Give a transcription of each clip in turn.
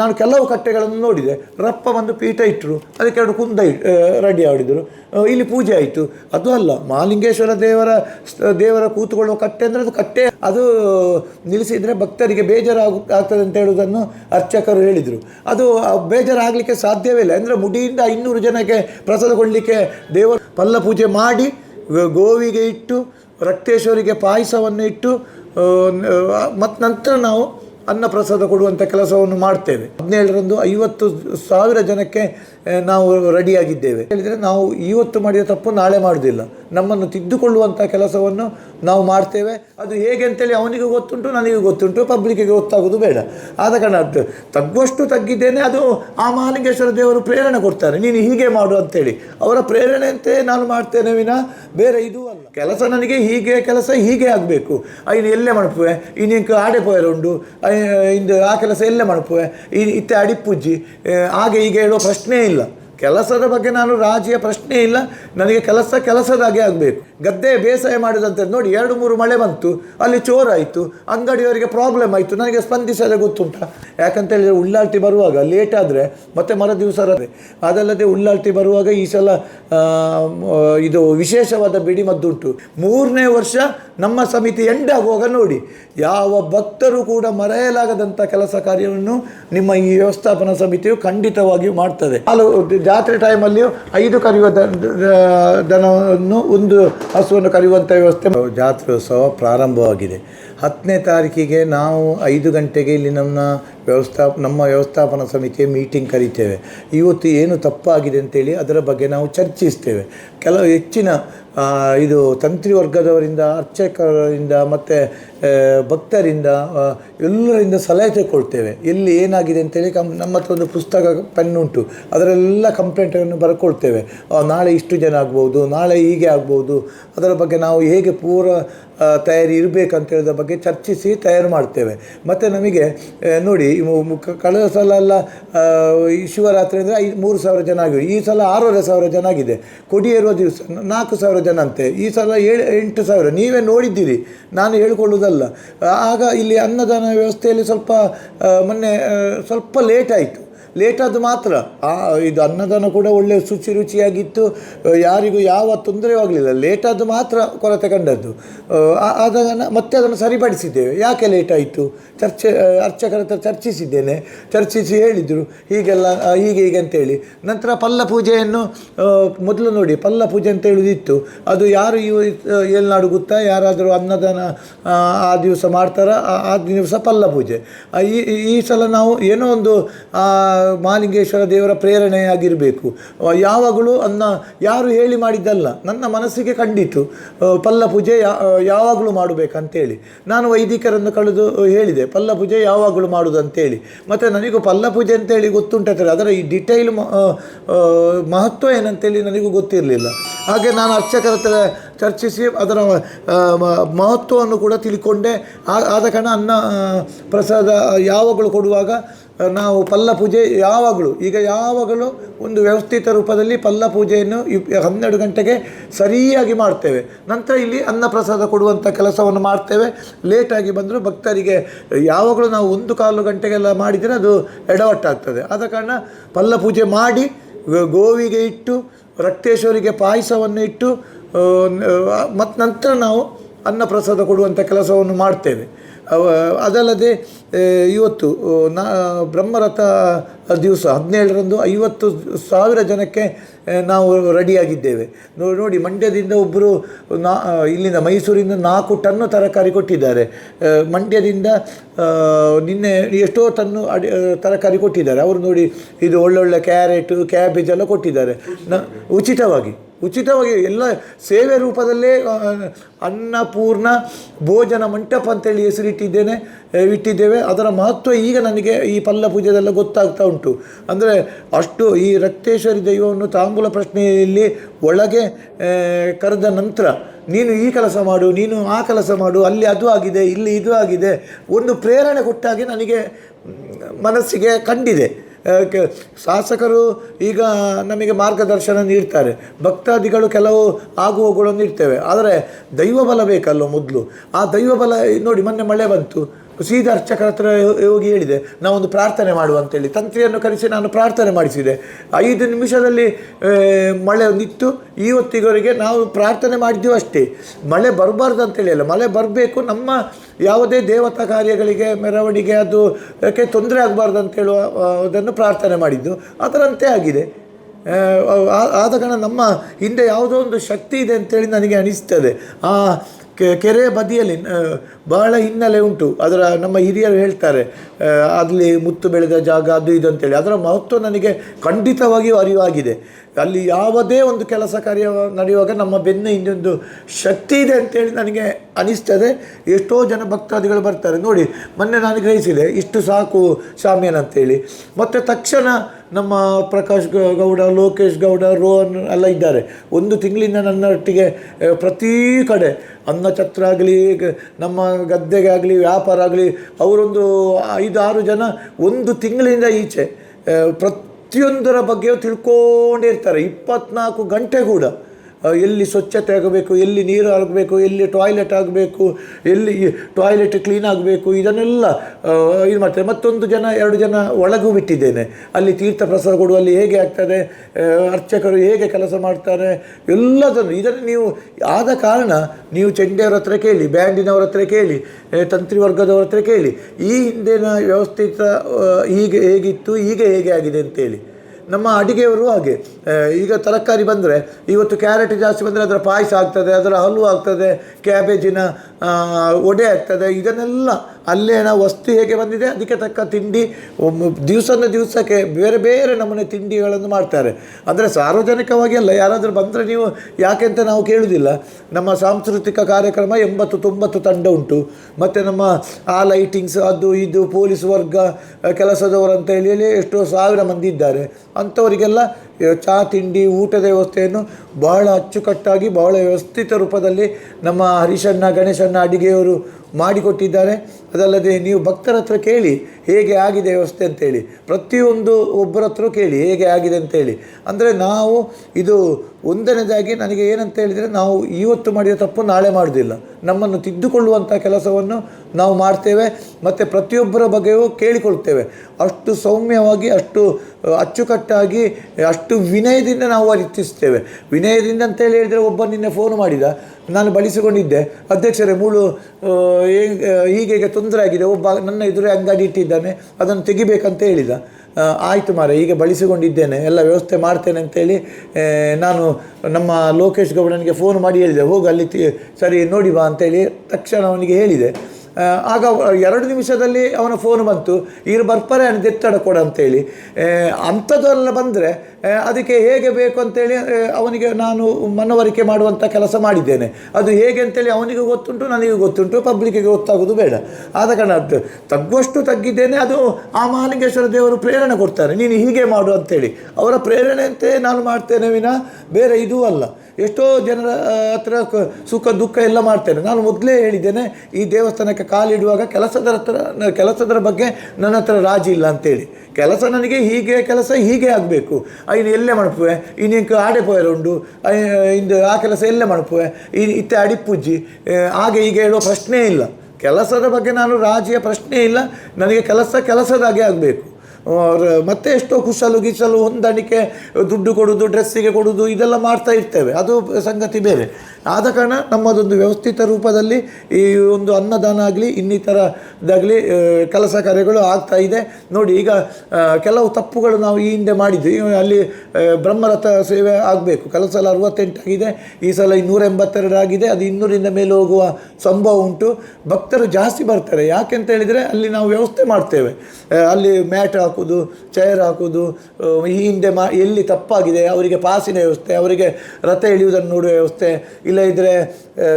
ನಾನು ಕೆಲವು ಕಟ್ಟೆಗಳನ್ನು ನೋಡಿದೆ. ರಪ್ಪ ಬಂದು ಪೀಠ ಇಟ್ಟರು, ಅದಕ್ಕೆ ಎರಡು ಕುಂದ ರೆಡಿ ಆಡಿದರು ಇಲ್ಲಿ ಪೂಜೆ ಆಯಿತು. ಅದು ಅಲ್ಲ ಮಹಾಲಿಂಗೇಶ್ವರ ದೇವರ ದೇವರ ಕೂತುಕೊಳ್ಳುವ ಕಟ್ಟೆ ಅಂದರೆ ಅದು ಕಟ್ಟೆ, ಅದು ನಿಲ್ಲಿಸಿದರೆ ಭಕ್ತರಿಗೆ ಬೇಜಾರಾಗ ಆಗ್ತದೆ ಅಂತ ಹೇಳುವುದನ್ನು ಅರ್ಚಕರು ಹೇಳಿದರು. ಅದು ಬೇಜಾರಾಗಲಿಕ್ಕೆ ಸಾಧ್ಯವೇ ಇಲ್ಲ. ಅಂದರೆ ಮುಡಿಯಿಂದ ಇನ್ನೂರು ಜನಕ್ಕೆ ಪ್ರಸಾದ ಕೊಡಲಿಕ್ಕೆ ದೇವರ ಪಲ್ಲ ಪೂಜೆ ಮಾಡಿ ಗೋವಿಗೆ ಇಟ್ಟು, ರಕ್ತೇಶ್ವರಿಗೆ ಪಾಯಸವನ್ನು ಇಟ್ಟು ಮತ್ತು ನಂತರ ನಾವು ಅನ್ನ ಪ್ರಸಾದ ಕೊಡುವಂಥ ಕೆಲಸವನ್ನು ಮಾಡ್ತೇವೆ. ಹದಿನೇಳರಂದು ಐವತ್ತು ಸಾವಿರ ಜನಕ್ಕೆ ನಾವು ರೆಡಿಯಾಗಿದ್ದೇವೆ. ಹೇಳಿದರೆ ನಾವು ಇವತ್ತು ಮಾಡಿದ ತಪ್ಪು ನಾಳೆ ಮಾಡೋದಿಲ್ಲ. ನಮ್ಮನ್ನು ತಿದ್ದುಕೊಳ್ಳುವಂಥ ಕೆಲಸವನ್ನು ನಾವು ಮಾಡ್ತೇವೆ. ಅದು ಹೇಗೆ ಅಂತೇಳಿ ಅವನಿಗೆ ಗೊತ್ತುಂಟು, ನನಗೆ ಗೊತ್ತುಂಟು, ಪಬ್ಲಿಕ್ಕಿಗೆ ಗೊತ್ತಾಗೋದು ಬೇಡ. ಆದ ಕಾರಣ ಅದು ತಗ್ಗುವಷ್ಟು ತಗ್ಗಿದ್ದೇನೆ, ಅದು ಆ ಮಹಾಲಿಂಗೇಶ್ವರ ದೇವರು ಪ್ರೇರಣೆ ಕೊಡ್ತಾರೆ. ನೀನು ಹೀಗೆ ಮಾಡು ಅಂತೇಳಿ. ಅವರ ಪ್ರೇರಣೆಯಂತೆ ನಾನು ಮಾಡ್ತೇನೆ ವಿನ, ಬೇರೆ ಇದು ಅಲ್ಲ. ಕೆಲಸ ನನಗೆ ಹೀಗೆ ಕೆಲಸ ಹೀಗೆ ಆಗಬೇಕು. ಇನ್ನು ಎಲ್ಲೇ ಮಣಪುವೆ, ಇನ್ನು ಆಡೆ ಪೋಯರುಂಡು ಇಂದು ಆ ಕೆಲಸ ಎಲ್ಲೇ ಮಣಪುವೆ ಇತ್ತೆ ಅಡಿಪುಜ್ಜಿ ಹಾಗೆ ಹೀಗೆ ಹೇಳುವ ಪ್ರಶ್ನೆ ಇಲ್ಲ. ಕೆಲಸದ ಬಗ್ಗೆ ನಾನು ರಾಜಿಯ ಪ್ರಶ್ನೆ ಇಲ್ಲ. ನನಗೆ ಕೆಲಸ ಕೆಲಸದಾಗೆ ಆಗಬೇಕು. ಗದ್ದೆ ಬೇಸಾಯ ಮಾಡಿದಂತೆ ನೋಡಿ ಎರಡು ಮೂರು ಮಳೆ ಬಂತು, ಅಲ್ಲಿ ಚೋರಾಯಿತು, ಅಂಗಡಿಯವರಿಗೆ ಪ್ರಾಬ್ಲಮ್ ಆಯಿತು, ನನಗೆ ಸ್ಪಂದಿಸದೆ ಗೊತ್ತುಂಟ. ಯಾಕಂತ ಹೇಳಿದರೆ ಉಳ್ಳಾಲ್ಟಿ ಬರುವಾಗ ಲೇಟ್ ಆದರೆ ಮತ್ತೆ ಮರ ದಿವಸ ರದೆ ಅದಲ್ಲದೆ ಉಳ್ಳಾಲ್ಟಿ ಬರುವಾಗ ಈ ಸಲ ಇದು ವಿಶೇಷವಾದ ಬಿಡಿ ಮದ್ದುಂಟು. ಮೂರನೇ ವರ್ಷ ನಮ್ಮ ಸಮಿತಿ ಎಂಡಾಗುವಾಗ ನೋಡಿ, ಯಾವ ಭಕ್ತರು ಕೂಡ ಮರೆಯಲಾಗದಂಥ ಕೆಲಸ ಕಾರ್ಯವನ್ನು ನಿಮ್ಮ ಈ ವ್ಯವಸ್ಥಾಪನಾ ಸಮಿತಿಯು ಖಂಡಿತವಾಗಿಯೂ ಮಾಡ್ತದೆ. ಹಲವು ಜಾತ್ರೆ ಟೈಮಲ್ಲಿಯೂ ಐದು ಕರೆಯುವ ದನವನ್ನು ಒಂದು ಹಸುವನ್ನು ಕರೆಯುವಂಥ ವ್ಯವಸ್ಥೆ ಜಾತ್ರೋತ್ಸವ ಪ್ರಾರಂಭವಾಗಿದೆ. ಹತ್ತನೇ ತಾರೀಕಿಗೆ ನಾವು ಐದು ಗಂಟೆಗೆ ಇಲ್ಲಿ ನಮ್ಮ ವ್ಯವಸ್ಥಾಪ ನಮ್ಮ ವ್ಯವಸ್ಥಾಪನಾ ಸಮಿತಿಯ ಮೀಟಿಂಗ್ ಕರಿತೇವೆ. ಇವತ್ತು ಏನು ತಪ್ಪಾಗಿದೆ ಅಂತೇಳಿ ಅದರ ಬಗ್ಗೆ ನಾವು ಚರ್ಚಿಸ್ತೇವೆ. ಕೆಲವು ಹೆಚ್ಚಿನ ಇದು ತಂತ್ರಿ ವರ್ಗದವರಿಂದ, ಅರ್ಚಕರಿಂದ ಮತ್ತು ಭಕ್ತರಿಂದ ಎಲ್ಲರಿಂದ ಸಲಹೆ ತಗೊಳ್ತೇವೆ ಎಲ್ಲಿ ಏನಾಗಿದೆ ಅಂತೇಳಿ ಕಮ್ ನಮ್ಮ ಹತ್ರ ಒಂದು ಪುಸ್ತಕ ಪೆನ್ನುಂಟು ಅದರೆಲ್ಲ ಕಂಪ್ಲೇಂಟನ್ನು ಬರ್ಕೊಳ್ತೇವೆ. ನಾಳೆ ಇಷ್ಟು ಜನ ಆಗ್ಬೋದು, ನಾಳೆ ಹೀಗೆ ಆಗ್ಬೋದು. ಅದರ ಬಗ್ಗೆ ನಾವು ಹೇಗೆ ಪೂರ ತಯಾರಿ ಇರಬೇಕಂತ ಹೇಳಿದ ಬಗ್ಗೆ ಚರ್ಚಿಸಿ ತಯಾರು ಮಾಡ್ತೇವೆ. ಮತ್ತು ನಮಗೆ ನೋಡಿ ಕ- ಕಳೆದ ಸಲ ಎಲ್ಲ ಶಿವರಾತ್ರಿ ಅಂದರೆ ಐದು ಮೂರು ಸಾವಿರ ಜನ ಆಗಿದೆ ಈ ಸಲ ಆರೂವರೆ ಸಾವಿರ ಜನ ಆಗಿದೆ. ಕೊಡಿಯೇರುವ ದಿವಸ, ನಾಲ್ಕು ಸಾವಿರ ಜನ ಅಂತೆ. ಈ ಸಲ ಏಳು, ಎಂಟು ಸಾವಿರ. ನೀವೇ ನೋಡಿದ್ದೀರಿ. ನಾನು ಹೇಳ್ಕೊಳ್ಳೋದಲ್ಲ ಆ- ಆಗ ಇಲ್ಲಿ ಅನ್ನದಾನ ವ್ಯವಸ್ಥೆಯಲ್ಲಿ ಸ್ವಲ್ಪ ಮೊನ್ನೆ ಸ್ವಲ್ಪ ಲೇಟ್ ಆಯಿತು. ಲೇಟ್ ಮಾತ್ರ. ಆ ಇದು ಅನ್ನದಾನ ಕೂಡ ಒಳ್ಳೆ ಶುಚಿ ರುಚಿಯಾಗಿತ್ತು. ಯಾರಿಗೂ ಯಾವ ತೊಂದರೆ ಆಗಲಿಲ್ಲ ಲೇಟ್ ಮಾತ್ರ ಕೊರತೆ ಕಂಡದ್ದು. ಆದ ಮತ್ತೆ ಅದನ್ನು ಸರಿಪಡಿಸಿದ್ದೇವೆ. ಯಾಕೆ ಲೇಟ್ ಆಯಿತು ಚರ್ಚೆ ಅರ್ಚಕರ ಹತ್ರ ಚರ್ಚಿಸಿದ್ದೇನೆ. ಚರ್ಚಿಸಿ ಹೇಳಿದರು. ಹೀಗೆಲ್ಲ ಹೀಗೆ ಹೀಗೆ ಅಂತೇಳಿ. ನಂತರ ಪಲ್ಲ ಪೂಜೆಯನ್ನು ಮೊದಲು ನೋಡಿ ಪಲ್ಲ ಪೂಜೆ ಅಂತ ಹೇಳುವುದಿತ್ತು ಅದು ಯಾರು ಇವು ಏಳ್ನಾಡು ಗೊತ್ತಾ ಯಾರಾದರೂ ಅನ್ನದಾನ ಆ, ದಿವಸ ಮಾಡ್ತಾರ? ಆ- ದಿವಸ ಪಲ್ಲ ಪೂಜೆ. ಈ ಈ- ಸಲ ನಾವು ಏನೋ ಒಂದು ಮಹಾಲಿಂಗೇಶ್ವರ ದೇವರ ಪ್ರೇರಣೆಯಾಗಿರಬೇಕು. ಯಾವಾಗಲೂ ಅನ್ನ ಯಾರು ಹೇಳಿ ಮಾಡಿದ್ದಲ್ಲ, ನನ್ನ ಮನಸ್ಸಿಗೆ ಕಂಡಿತು. ಪಲ್ಲ ಪೂಜೆ ಯಾವಾಗಲೂ ಮಾಡಬೇಕಂತೇಳಿ. ನಾನು ವೈದಿಕರನ್ನು ಕಳೆದು ಹೇಳಿದೆ, ಪಲ್ಲ ಪೂಜೆ ಯಾವಾಗಲೂ ಮಾಡುವುದು ಅಂತೇಳಿ ಮತ್ತು ನನಗೂ ಪಲ್ಲ ಪೂಜೆ ಅಂತೇಳಿ ಗೊತ್ತುಂಟಂತೇಳಿ ಅದರ ಈ ಡಿಟೈಲ್ ಮಹತ್ವ ಏನಂತೇಳಿ ನನಗೂ ಗೊತ್ತಿರಲಿಲ್ಲ. ಹಾಗೆ ನಾನು ಅರ್ಚಕರ ಹತ್ರ ಚರ್ಚಿಸಿ ಅದರ ಮಹತ್ವವನ್ನು ಕೂಡ ತಿಳ್ಕೊಂಡೆ. ಆದ ಕಾರಣ ಅನ್ನ ಪ್ರಸಾದ ಯಾವಾಗಲೂ ಕೊಡುವಾಗ ನಾವು ಪಲ್ಲ ಪೂಜೆ ಯಾವಾಗಲೂ, ಈಗ ಯಾವಾಗಲೂ ಒಂದು ವ್ಯವಸ್ಥಿತ ರೂಪದಲ್ಲಿ ಪಲ್ಲ ಪೂಜೆಯನ್ನು ಹನ್ನೆರಡು ಗಂಟೆಗೆ ಸರಿಯಾಗಿ ಮಾಡ್ತೇವೆ. ನಂತರ ಇಲ್ಲಿ ಅನ್ನ ಪ್ರಸಾದ ಕೊಡುವಂಥ ಕೆಲಸವನ್ನು ಮಾಡ್ತೇವೆ. ಲೇಟಾಗಿ ಬಂದರೂ ಭಕ್ತರಿಗೆ ಯಾವಾಗಲೂ ನಾವು ಒಂದು ಕಾಲು ಗಂಟೆಗೆಲ್ಲ ಮಾಡಿದರೆ ಅದು ಎಡವಟ್ಟಾಗ್ತದೆ. ಆದ ಕಾರಣ ಪಲ್ಲ ಪೂಜೆ ಮಾಡಿ ಗೋವಿಗೆ ಇಟ್ಟು, ರಕ್ತೇಶ್ವರಿಗೆ ಪಾಯಸವನ್ನು ಇಟ್ಟು ಮತ್ತು ನಂತರ ನಾವು ಅನ್ನ ಪ್ರಸಾದ ಕೊಡುವಂಥ ಕೆಲಸವನ್ನು ಮಾಡ್ತೇವೆ. ಅದಲ್ಲದೆ ಇವತ್ತು ನಾ, ಬ್ರಹ್ಮರಥ ದಿವಸ ಹದಿನೇಳರಂದು ಐವತ್ತು ಸಾವಿರ ಜನಕ್ಕೆ ನಾವು ರೆಡಿಯಾಗಿದ್ದೇವೆ. ನೋಡಿ, ಮಂಡ್ಯದಿಂದ ಒಬ್ಬರು ನಾ, ಇಲ್ಲಿಂದ ಮೈಸೂರಿಂದ ನಾಲ್ಕು ಟನ್ನು ತರಕಾರಿ ಕೊಟ್ಟಿದ್ದಾರೆ. ಮಂಡ್ಯದಿಂದ ನಿನ್ನೆ ಎಷ್ಟೋ ಟನ್ನು ಅಡಿ ತರಕಾರಿ ಕೊಟ್ಟಿದ್ದಾರೆ. ಅವರು ನೋಡಿ, ಇದು ಒಳ್ಳೊಳ್ಳೆ ಕ್ಯಾರೆಟು, ಕ್ಯಾಬೇಜ್ ಎಲ್ಲ ಕೊಟ್ಟಿದ್ದಾರೆ. ನ, ಉಚಿತವಾಗಿ. ಉಚಿತವಾಗಿ ಎಲ್ಲ ಸೇವೆ ರೂಪದಲ್ಲೇ ಅನ್ನಪೂರ್ಣ ಭೋಜನ ಮಂಟಪ ಅಂತೇಳಿ ಹೆಸರಿಟ್ಟಿದ್ದೇನೆ ಇಟ್ಟಿದ್ದೇವೆ. ಅದರ ಮಹತ್ವ ಈಗ ನನಗೆ ಈ ಪಲ್ಲ ಪೂಜೆದೆಲ್ಲ ಗೊತ್ತಾಗ್ತಾ ಉಂಟು. ಅಂದರೆ ಅಷ್ಟು ಈ ರಕ್ತೇಶ್ವರಿ ದೈವವನ್ನು ತಾಂಬೂಲ ಪ್ರಶ್ನೆಯಲ್ಲಿ ಒಳಗೆ ಕರೆದ ನಂತರ ನೀನು ಈ ಕೆಲಸ ಮಾಡು, ನೀನು ಆ ಕೆಲಸ ಮಾಡು, ಅಲ್ಲಿ ಅದು ಆಗಿದೆ, ಇಲ್ಲಿ ಇದು ಆಗಿದೆ, ಒಂದು ಪ್ರೇರಣೆ ಕೊಟ್ಟಾಗೆ ನನಗೆ ಮನಸ್ಸಿಗೆ ಕಂಡಿದೆ. ಶಾಸಕರು ಈಗ ನಮಗೆ ಮಾರ್ಗದರ್ಶನ ನೀಡ್ತಾರೆ. ಭಕ್ತಾದಿಗಳು ಕೆಲವು ಆಗುವಗಳನ್ನು ಇರ್ತೇವೆ ಆದರೆ ದೈವ ಬಲ ಬೇಕಲ್ವ ಮೊದಲು? ಆ ದೈವ ಬಲ ನೋಡಿ, ಮೊನ್ನೆ ಮಳೆ ಬಂತು. ಸೀದಾ ಅರ್ಚಕರ ಹತ್ರ ಹೋಗಿ ಹೇಳಿದೆ, ನಾವೊಂದು ಪ್ರಾರ್ಥನೆ ಮಾಡುವ ಅಂತೇಳಿ. ತಂತ್ರಿಯನ್ನು ಕರೆಸಿ ನಾನು ಪ್ರಾರ್ಥನೆ ಮಾಡಿಸಿದೆ. ಐದು ನಿಮಿಷದಲ್ಲಿ ಮಳೆ ನಿಂತು ಇವತ್ತಿಗವರೆಗೆ ನಾವು ಪ್ರಾರ್ಥನೆ ಮಾಡಿದ್ದೀವಿ ಅಷ್ಟೇ. ಮಳೆ ಬರಬಾರ್ದು ಅಂತೇಳಿ ಅಲ್ಲ, ಮಳೆ ಬರಬೇಕು. ನಮ್ಮ ಯಾವುದೇ ದೇವತಾ ಕಾರ್ಯಗಳಿಗೆ ಮೆರವಣಿಗೆ ಅದು ಅದಕ್ಕೆ ತೊಂದರೆ ಆಗಬಾರ್ದು ಅಂತೇಳುವ ಅದನ್ನು ಪ್ರಾರ್ಥನೆ ಮಾಡಿದ್ದು. ಅದರಂತೆ ಆಗಿದೆ. ಆದ ಕಾರಣ ನಮ್ಮ ಹಿಂದೆ ಯಾವುದೋ ಒಂದು ಶಕ್ತಿ ಇದೆ ಅಂತೇಳಿ ನನಗೆ ಅನಿಸ್ತದೆ. ಆ ಕೆರೆ ಬದಿಯಲ್ಲಿ ಬಹಳ ಹಿನ್ನೆಲೆ ಉಂಟು. ಅದರ ನಮ್ಮ ಹಿರಿಯರು ಹೇಳ್ತಾರೆ ಅಲ್ಲಿ ಮುತ್ತು ಬೆಳೆದ ಜಾಗ ಅದು ಇದು ಅಂತೇಳಿ. ಅದರ ಮಹತ್ವ ನನಗೆ ಖಂಡಿತವಾಗಿಯೂ ಅರಿವಾಗಿದೆ. ಅಲ್ಲಿ ಯಾವುದೇ ಒಂದು ಕೆಲಸ ಕಾರ್ಯ ನಡೆಯುವಾಗ ನಮ್ಮ ಬೆನ್ನ ಇನ್ನೊಂದು ಶಕ್ತಿ ಇದೆ ಅಂತೇಳಿ ನನಗೆ ಅನಿಸ್ತದೆ. ಎಷ್ಟೋ ಜನ ಭಕ್ತಾದಿಗಳು ಬರ್ತಾರೆ. ನೋಡಿ, ಮೊನ್ನೆ ನಾನು ಗ್ರಹಿಸಿದೆ. ಇಷ್ಟು ಸಾಕು ಶಾಮಿಯಾನ ಅಂತೇಳಿ. ಮತ್ತು ತಕ್ಷಣ ನಮ್ಮ ಪ್ರಕಾಶ್ ಗೌಡ, ಲೋಕೇಶ್ ಗೌಡ, ರೋಹನ್ ಎಲ್ಲ ಇದ್ದಾರೆ. ಒಂದು ತಿಂಗಳಿಂದ ನನ್ನೊಟ್ಟಿಗೆ ಪ್ರತಿ ಕಡೆ ಅನ್ನ ಛತ್ರ ಆಗಲಿ ನಮ್ಮ ಗದ್ದೆಗೆ ಆಗಲಿ ವ್ಯಾಪಾರ ಆಗಲಿ, ಅವರೊಂದು ಐದು ಆರು ಜನ ಒಂದು ತಿಂಗಳಿಂದ ಈಚೆ ಪ್ರತಿಯೊಂದರ ಬಗ್ಗೆಯೂ ತಿಳ್ಕೊಂಡಿರ್ತಾರೆ. ಇಪ್ಪತ್ನಾಲ್ಕು ಗಂಟೆ ಕೂಡ ಎಲ್ಲಿ ಸ್ವಚ್ಛತೆ ಆಗಬೇಕು, ಎಲ್ಲಿ ನೀರು ಆಗಬೇಕು, ಎಲ್ಲಿ ಟಾಯ್ಲೆಟ್ ಆಗಬೇಕು, ಎಲ್ಲಿ ಟಾಯ್ಲೆಟ್ ಕ್ಲೀನ್ ಆಗಬೇಕು, ಇದನ್ನೆಲ್ಲ ಇದು ಮಾಡ್ತಾರೆ. ಮತ್ತೊಂದು ಜನ, ಎರಡು ಜನ ಒಳಗೂ ಬಿಟ್ಟಿದ್ದೇನೆ. ಅಲ್ಲಿ ತೀರ್ಥ ಪ್ರಸಾದ ಕೊಡುವಲ್ಲಿ ಹೇಗೆ ಆಗ್ತದೆ ಅರ್ಚಕರು ಹೇಗೆ ಕೆಲಸ ಮಾಡ್ತಾರೆ, ಎಲ್ಲದನ್ನು. ಇದನ್ನು ನೀವು, ಆದ ಕಾರಣ ನೀವು ಚೆಂಡೆಯವ್ರ ಹತ್ರ ಕೇಳಿ, ಬ್ಯಾಂಡಿನವ್ರ ಹತ್ರ ಕೇಳಿ ತಂತ್ರಿ ವರ್ಗದವ್ರ ಹತ್ರ ಕೇಳಿ, ಈ ಹಿಂದಿನ ವ್ಯವಸ್ಥಿತ ಈಗ ಹೀಗೆ ಹೇಗಿತ್ತು ಈಗ ಹೇಗೆ ಆಗಿದೆ ಅಂತೇಳಿ. ನಮ್ಮ ಅಡಿಗೆಯವರು ಹಾಗೆ. ಈಗ ತರಕಾರಿ ಬಂದರೆ, ಇವತ್ತು ಕ್ಯಾರೆಟ್ ಜಾಸ್ತಿ ಬಂದರೆ ಅದರ ಪಾಯಸ ಆಗ್ತದೆ, ಅದರ ಹಲ್ವು ಆಗ್ತದೆ, ಕ್ಯಾಬೇಜಿನ ಒಡೆ ಆಗ್ತದೆ, ಇದನ್ನೆಲ್ಲ ಅಲ್ಲಿನ ವಸ್ತು ಹೇಗೆ ಬಂದಿದೆ, ಅದಕ್ಕೆ ತಕ್ಕ ತಿಂಡಿ ದಿವಸದ ದಿವಸಕ್ಕೆ ಬೇರೆ ಬೇರೆ ನಮೂನೆ ತಿಂಡಿಗಳನ್ನು ಮಾಡ್ತಾರೆ. ಅಂದರೆ ಸಾರ್ವಜನಿಕವಾಗಿ ಅಲ್ಲ, ಯಾರಾದರೂ ಬಂದರೆ ನೀವು ಯಾಕೆ ಅಂತ ನಾವು ಕೇಳುವುದಿಲ್ಲ ನಮ್ಮ ಸಾಂಸ್ಕೃತಿಕ ಕಾರ್ಯಕ್ರಮ ಎಂಬತ್ತು ತೊಂಬತ್ತು ತಂಡ ಉಂಟು. ಮತ್ತು ನಮ್ಮ ಆ ಲೈಟಿಂಗ್ಸ್ ಅದು ಇದು ಪೊಲೀಸ್ ವರ್ಗ ಕೆಲಸದವರು ಅಂತ ಹೇಳಿ, ಎಷ್ಟೋ ಸಾವಿರ ಮಂದಿ ಇದ್ದಾರೆ. ಅಂಥವರಿಗೆಲ್ಲ ಚಹಾ ತಿಂಡಿ ಊಟದ ವ್ಯವಸ್ಥೆಯನ್ನು ಬಹಳ ಅಚ್ಚುಕಟ್ಟಾಗಿ ಬಹಳ ವ್ಯವಸ್ಥಿತ ರೂಪದಲ್ಲಿ ನಮ್ಮ ಹರೀಶಣ್ಣ ಗಣೇಶಣ್ಣ ಅಡಿಗೆಯವರು ಮಾಡಿಕೊಟ್ಟಿದ್ದಾರೆ. ಅದಲ್ಲದೆ ನೀವು ಭಕ್ತರ ಹತ್ರ ಕೇಳಿ, ಹೇಗೆ ಆಗಿದೆ ವ್ಯವಸ್ಥೆ ಅಂತೇಳಿ. ಪ್ರತಿಯೊಂದು ಒಬ್ಬರ ಹತ್ರ ಕೇಳಿ, ಹೇಗೆ ಆಗಿದೆ ಅಂತೇಳಿ. ಅಂದರೆ ನಾವು ಇದು ಒಂದನೇದಾಗಿ ನನಗೆ ಏನಂತ ಹೇಳಿದರೆ, ನಾವು ಇವತ್ತು ಮಾಡಿದ ತಪ್ಪು ನಾಳೆ ಮಾಡೋದಿಲ್ಲ. ನಮ್ಮನ್ನು ತಿದ್ದುಕೊಳ್ಳುವಂಥ ಕೆಲಸವನ್ನು ನಾವು ಮಾಡ್ತೇವೆ, ಮತ್ತು ಪ್ರತಿಯೊಬ್ಬರ ಬಗ್ಗೆಯೂ ಕೇಳಿಕೊಳ್ತೇವೆ. ಅಷ್ಟು ಸೌಮ್ಯವಾಗಿ, ಅಷ್ಟು ಅಚ್ಚುಕಟ್ಟಾಗಿ, ಅಷ್ಟು ವಿನಯದಿಂದ ನಾವು ವರ್ತಿಸ್ತೇವೆ. ವಿನಯದಿಂದ ಅಂತೇಳಿ ಹೇಳಿದರೆ ಒಬ್ಬ ನಿನ್ನೆ ಫೋನ್ ಮಾಡಿದ ನಾನು ಬಳಸಿಕೊಂಡಿದ್ದೆ. ಅಧ್ಯಕ್ಷರೇ, ಮೂಳು ಹೀಗೆ ತೊಂದರೆ ಆಗಿದೆ. ಒಬ್ಬ ನನ್ನ ಎದುರೇ ಅಂಗಡಿ ಇಟ್ಟಿದ್ದಾನೆ. ಅದನ್ನು ತೆಗಿಬೇಕಂತ ಹೇಳಿದ. ಆಯಿತು ಮಾರೆ ಈಗ ಬಳಸಿಕೊಂಡಿದ್ದೇನೆ. ಎಲ್ಲ ವ್ಯವಸ್ಥೆ ಮಾಡ್ತೇನೆ ಅಂತೇಳಿ ನಾನು ನಮ್ಮ ಲೋಕೇಶ್ ಗೌಡನಿಗೆ ಫೋನ್ ಮಾಡಿ ಹೇಳಿದೆ. ಹೋಗು, ಅಲ್ಲಿ ಸರಿ, ನೋಡಿ ಬಾ ಅಂತೇಳಿ ತಕ್ಷಣ ಅವನಿಗೆ ಹೇಳಿದೆ. ಆಗ ಎರಡು ನಿಮಿಷದಲ್ಲಿ ಅವನ ಫೋನ್ ಬಂತು. ಇವರು ಬರ್ತಾರೆ ಅವನಿಗೆ ಎತ್ತಡ ಕೊಡ ಅಂತೇಳಿ. ಅಂಥದ್ದೆಲ್ಲ ಬಂದರೆ ಅದಕ್ಕೆ ಹೇಗೆ ಬೇಕು ಅಂತೇಳಿ ಅವನಿಗೆ ನಾನು ಮನವರಿಕೆ ಮಾಡುವಂಥ ಕೆಲಸ ಮಾಡಿದ್ದೇನೆ. ಅದು ಹೇಗೆ ಅಂತೇಳಿ ಅವನಿಗೂ ಗೊತ್ತುಂಟು, ನನಗೆ ಗೊತ್ತುಂಟು ಪಬ್ಲಿಕ್ಕಿಗೆ ಗೊತ್ತಾಗೋದು ಬೇಡ. ಆದ ಕಾರಣ ಅದು ತಗ್ಗುವಷ್ಟು ತಗ್ಗಿದ್ದೇನೆ, ಅದು ಆ ಮಹಾಲಿಂಗೇಶ್ವರ ದೇವರು ಪ್ರೇರಣೆ ಕೊಡ್ತಾರೆ. ನೀನು ಹೀಗೆ ಮಾಡು ಅಂತೇಳಿ. ಅವರ ಪ್ರೇರಣೆಯಂತೆ ನಾನು ಮಾಡ್ತೇನೆ ವಿನ, ಬೇರೆ ಇದೂ ಅಲ್ಲ. ಎಷ್ಟೋ ಜನರ ಹತ್ರ ಸುಖ, ದುಃಖ ಎಲ್ಲ ಮಾಡ್ತೇನೆ. ನಾನು ಮೊದಲೇ ಹೇಳಿದ್ದೇನೆ, ಈ ದೇವಸ್ಥಾನಕ್ಕೆ ಕಾಲಿಡುವಾಗ ಕೆಲಸದರ ಹತ್ರ ಕೆಲಸದ ಬಗ್ಗೆ ನನ್ನ ಹತ್ರ ರಾಜಿ ಇಲ್ಲ ಅಂತೇಳಿ. ಕೆಲಸ ನನಗೆ ಹೀಗೆ, ಕೆಲಸ ಹೀಗೆ ಆಗಬೇಕು. ಇನ್ನು ಎಲ್ಲೇ ಮಣಪುವೆ ಇನ್ನು ಆಡೆ ಪೋಯರುಂಡು ಇಂದು ಆ ಕೆಲಸ ಎಲ್ಲೇ ಮಣಪುವೆ ಇತ್ತೆ ಅಡಿಪೂಜಿ ಹಾಗೆ ಹೀಗೆ ಹೇಳುವ ಪ್ರಶ್ನೆ ಇಲ್ಲ. ಕೆಲಸದ ಬಗ್ಗೆ ನಾನು ರಾಜಿಯ ಪ್ರಶ್ನೆ ಇಲ್ಲ. ನನಗೆ ಕೆಲಸ ಕೆಲಸದಾಗೆ ಆಗಬೇಕು. ಮತ್ತೆ ಎಷ್ಟೋ ಕುಶಲು ಗಿಸಲು ಹೊಂದಾಣಿಕೆ, ದುಡ್ಡು ಕೊಡೋದು, ಡ್ರೆಸ್ಸಿಗೆ ಕೊಡೋದು, ಇದೆಲ್ಲ ಮಾಡ್ತಾ ಇರ್ತೇವೆ. ಅದು ಸಂಗತಿ ಬೇರೆ. ಆದ ಕಾರಣ ನಮ್ಮದೊಂದು ವ್ಯವಸ್ಥಿತ ರೂಪದಲ್ಲಿ ಈ ಒಂದು ಅನ್ನದಾನ ಆಗಲಿ, ಇನ್ನಿತರದಾಗಲಿ ಕೆಲಸ ಕಾರ್ಯಗಳು ಆಗ್ತಾ ಇದೆ. ನೋಡಿ, ಈಗ ಕೆಲವು ತಪ್ಪುಗಳು ನಾವು ಈ ಹಿಂದೆ ಮಾಡಿದ್ವಿ. ಅಲ್ಲಿ ಬ್ರಹ್ಮರಥ ಸೇವೆ ಆಗಬೇಕು. ಕೆಲವು ಸಲ ಅರವತ್ತೆಂಟಾಗಿದೆ, ಈ ಸಲ ಇನ್ನೂರ ಎಂಬತ್ತೆರಡು ಆಗಿದೆ. ಅದು ಇನ್ನೂರಿಂದ ಮೇಲೆ ಹೋಗುವ ಸಂಭವ ಉಂಟು. ಭಕ್ತರು ಜಾಸ್ತಿ ಬರ್ತಾರೆ. ಯಾಕೆಂತ ಹೇಳಿದರೆ ಅಲ್ಲಿ ನಾವು ವ್ಯವಸ್ಥೆ ಮಾಡ್ತೇವೆ. ಅಲ್ಲಿ ಮ್ಯಾಟ್ ಹಾಕೋದು ಚೇರ್ ಹಾಕೋದು ಈ ಹಿಂದೆ ಮಾ, ಎಲ್ಲಿ ತಪ್ಪಾಗಿದೆ, ಅವರಿಗೆ ಪಾಸಿನ ವ್ಯವಸ್ಥೆ, ಅವರಿಗೆ ರಥ ಎಳೆಯುವುದನ್ನು ನೋಡುವ ವ್ಯವಸ್ಥೆ ಇಲ್ಲ ಇದ್ದರೆ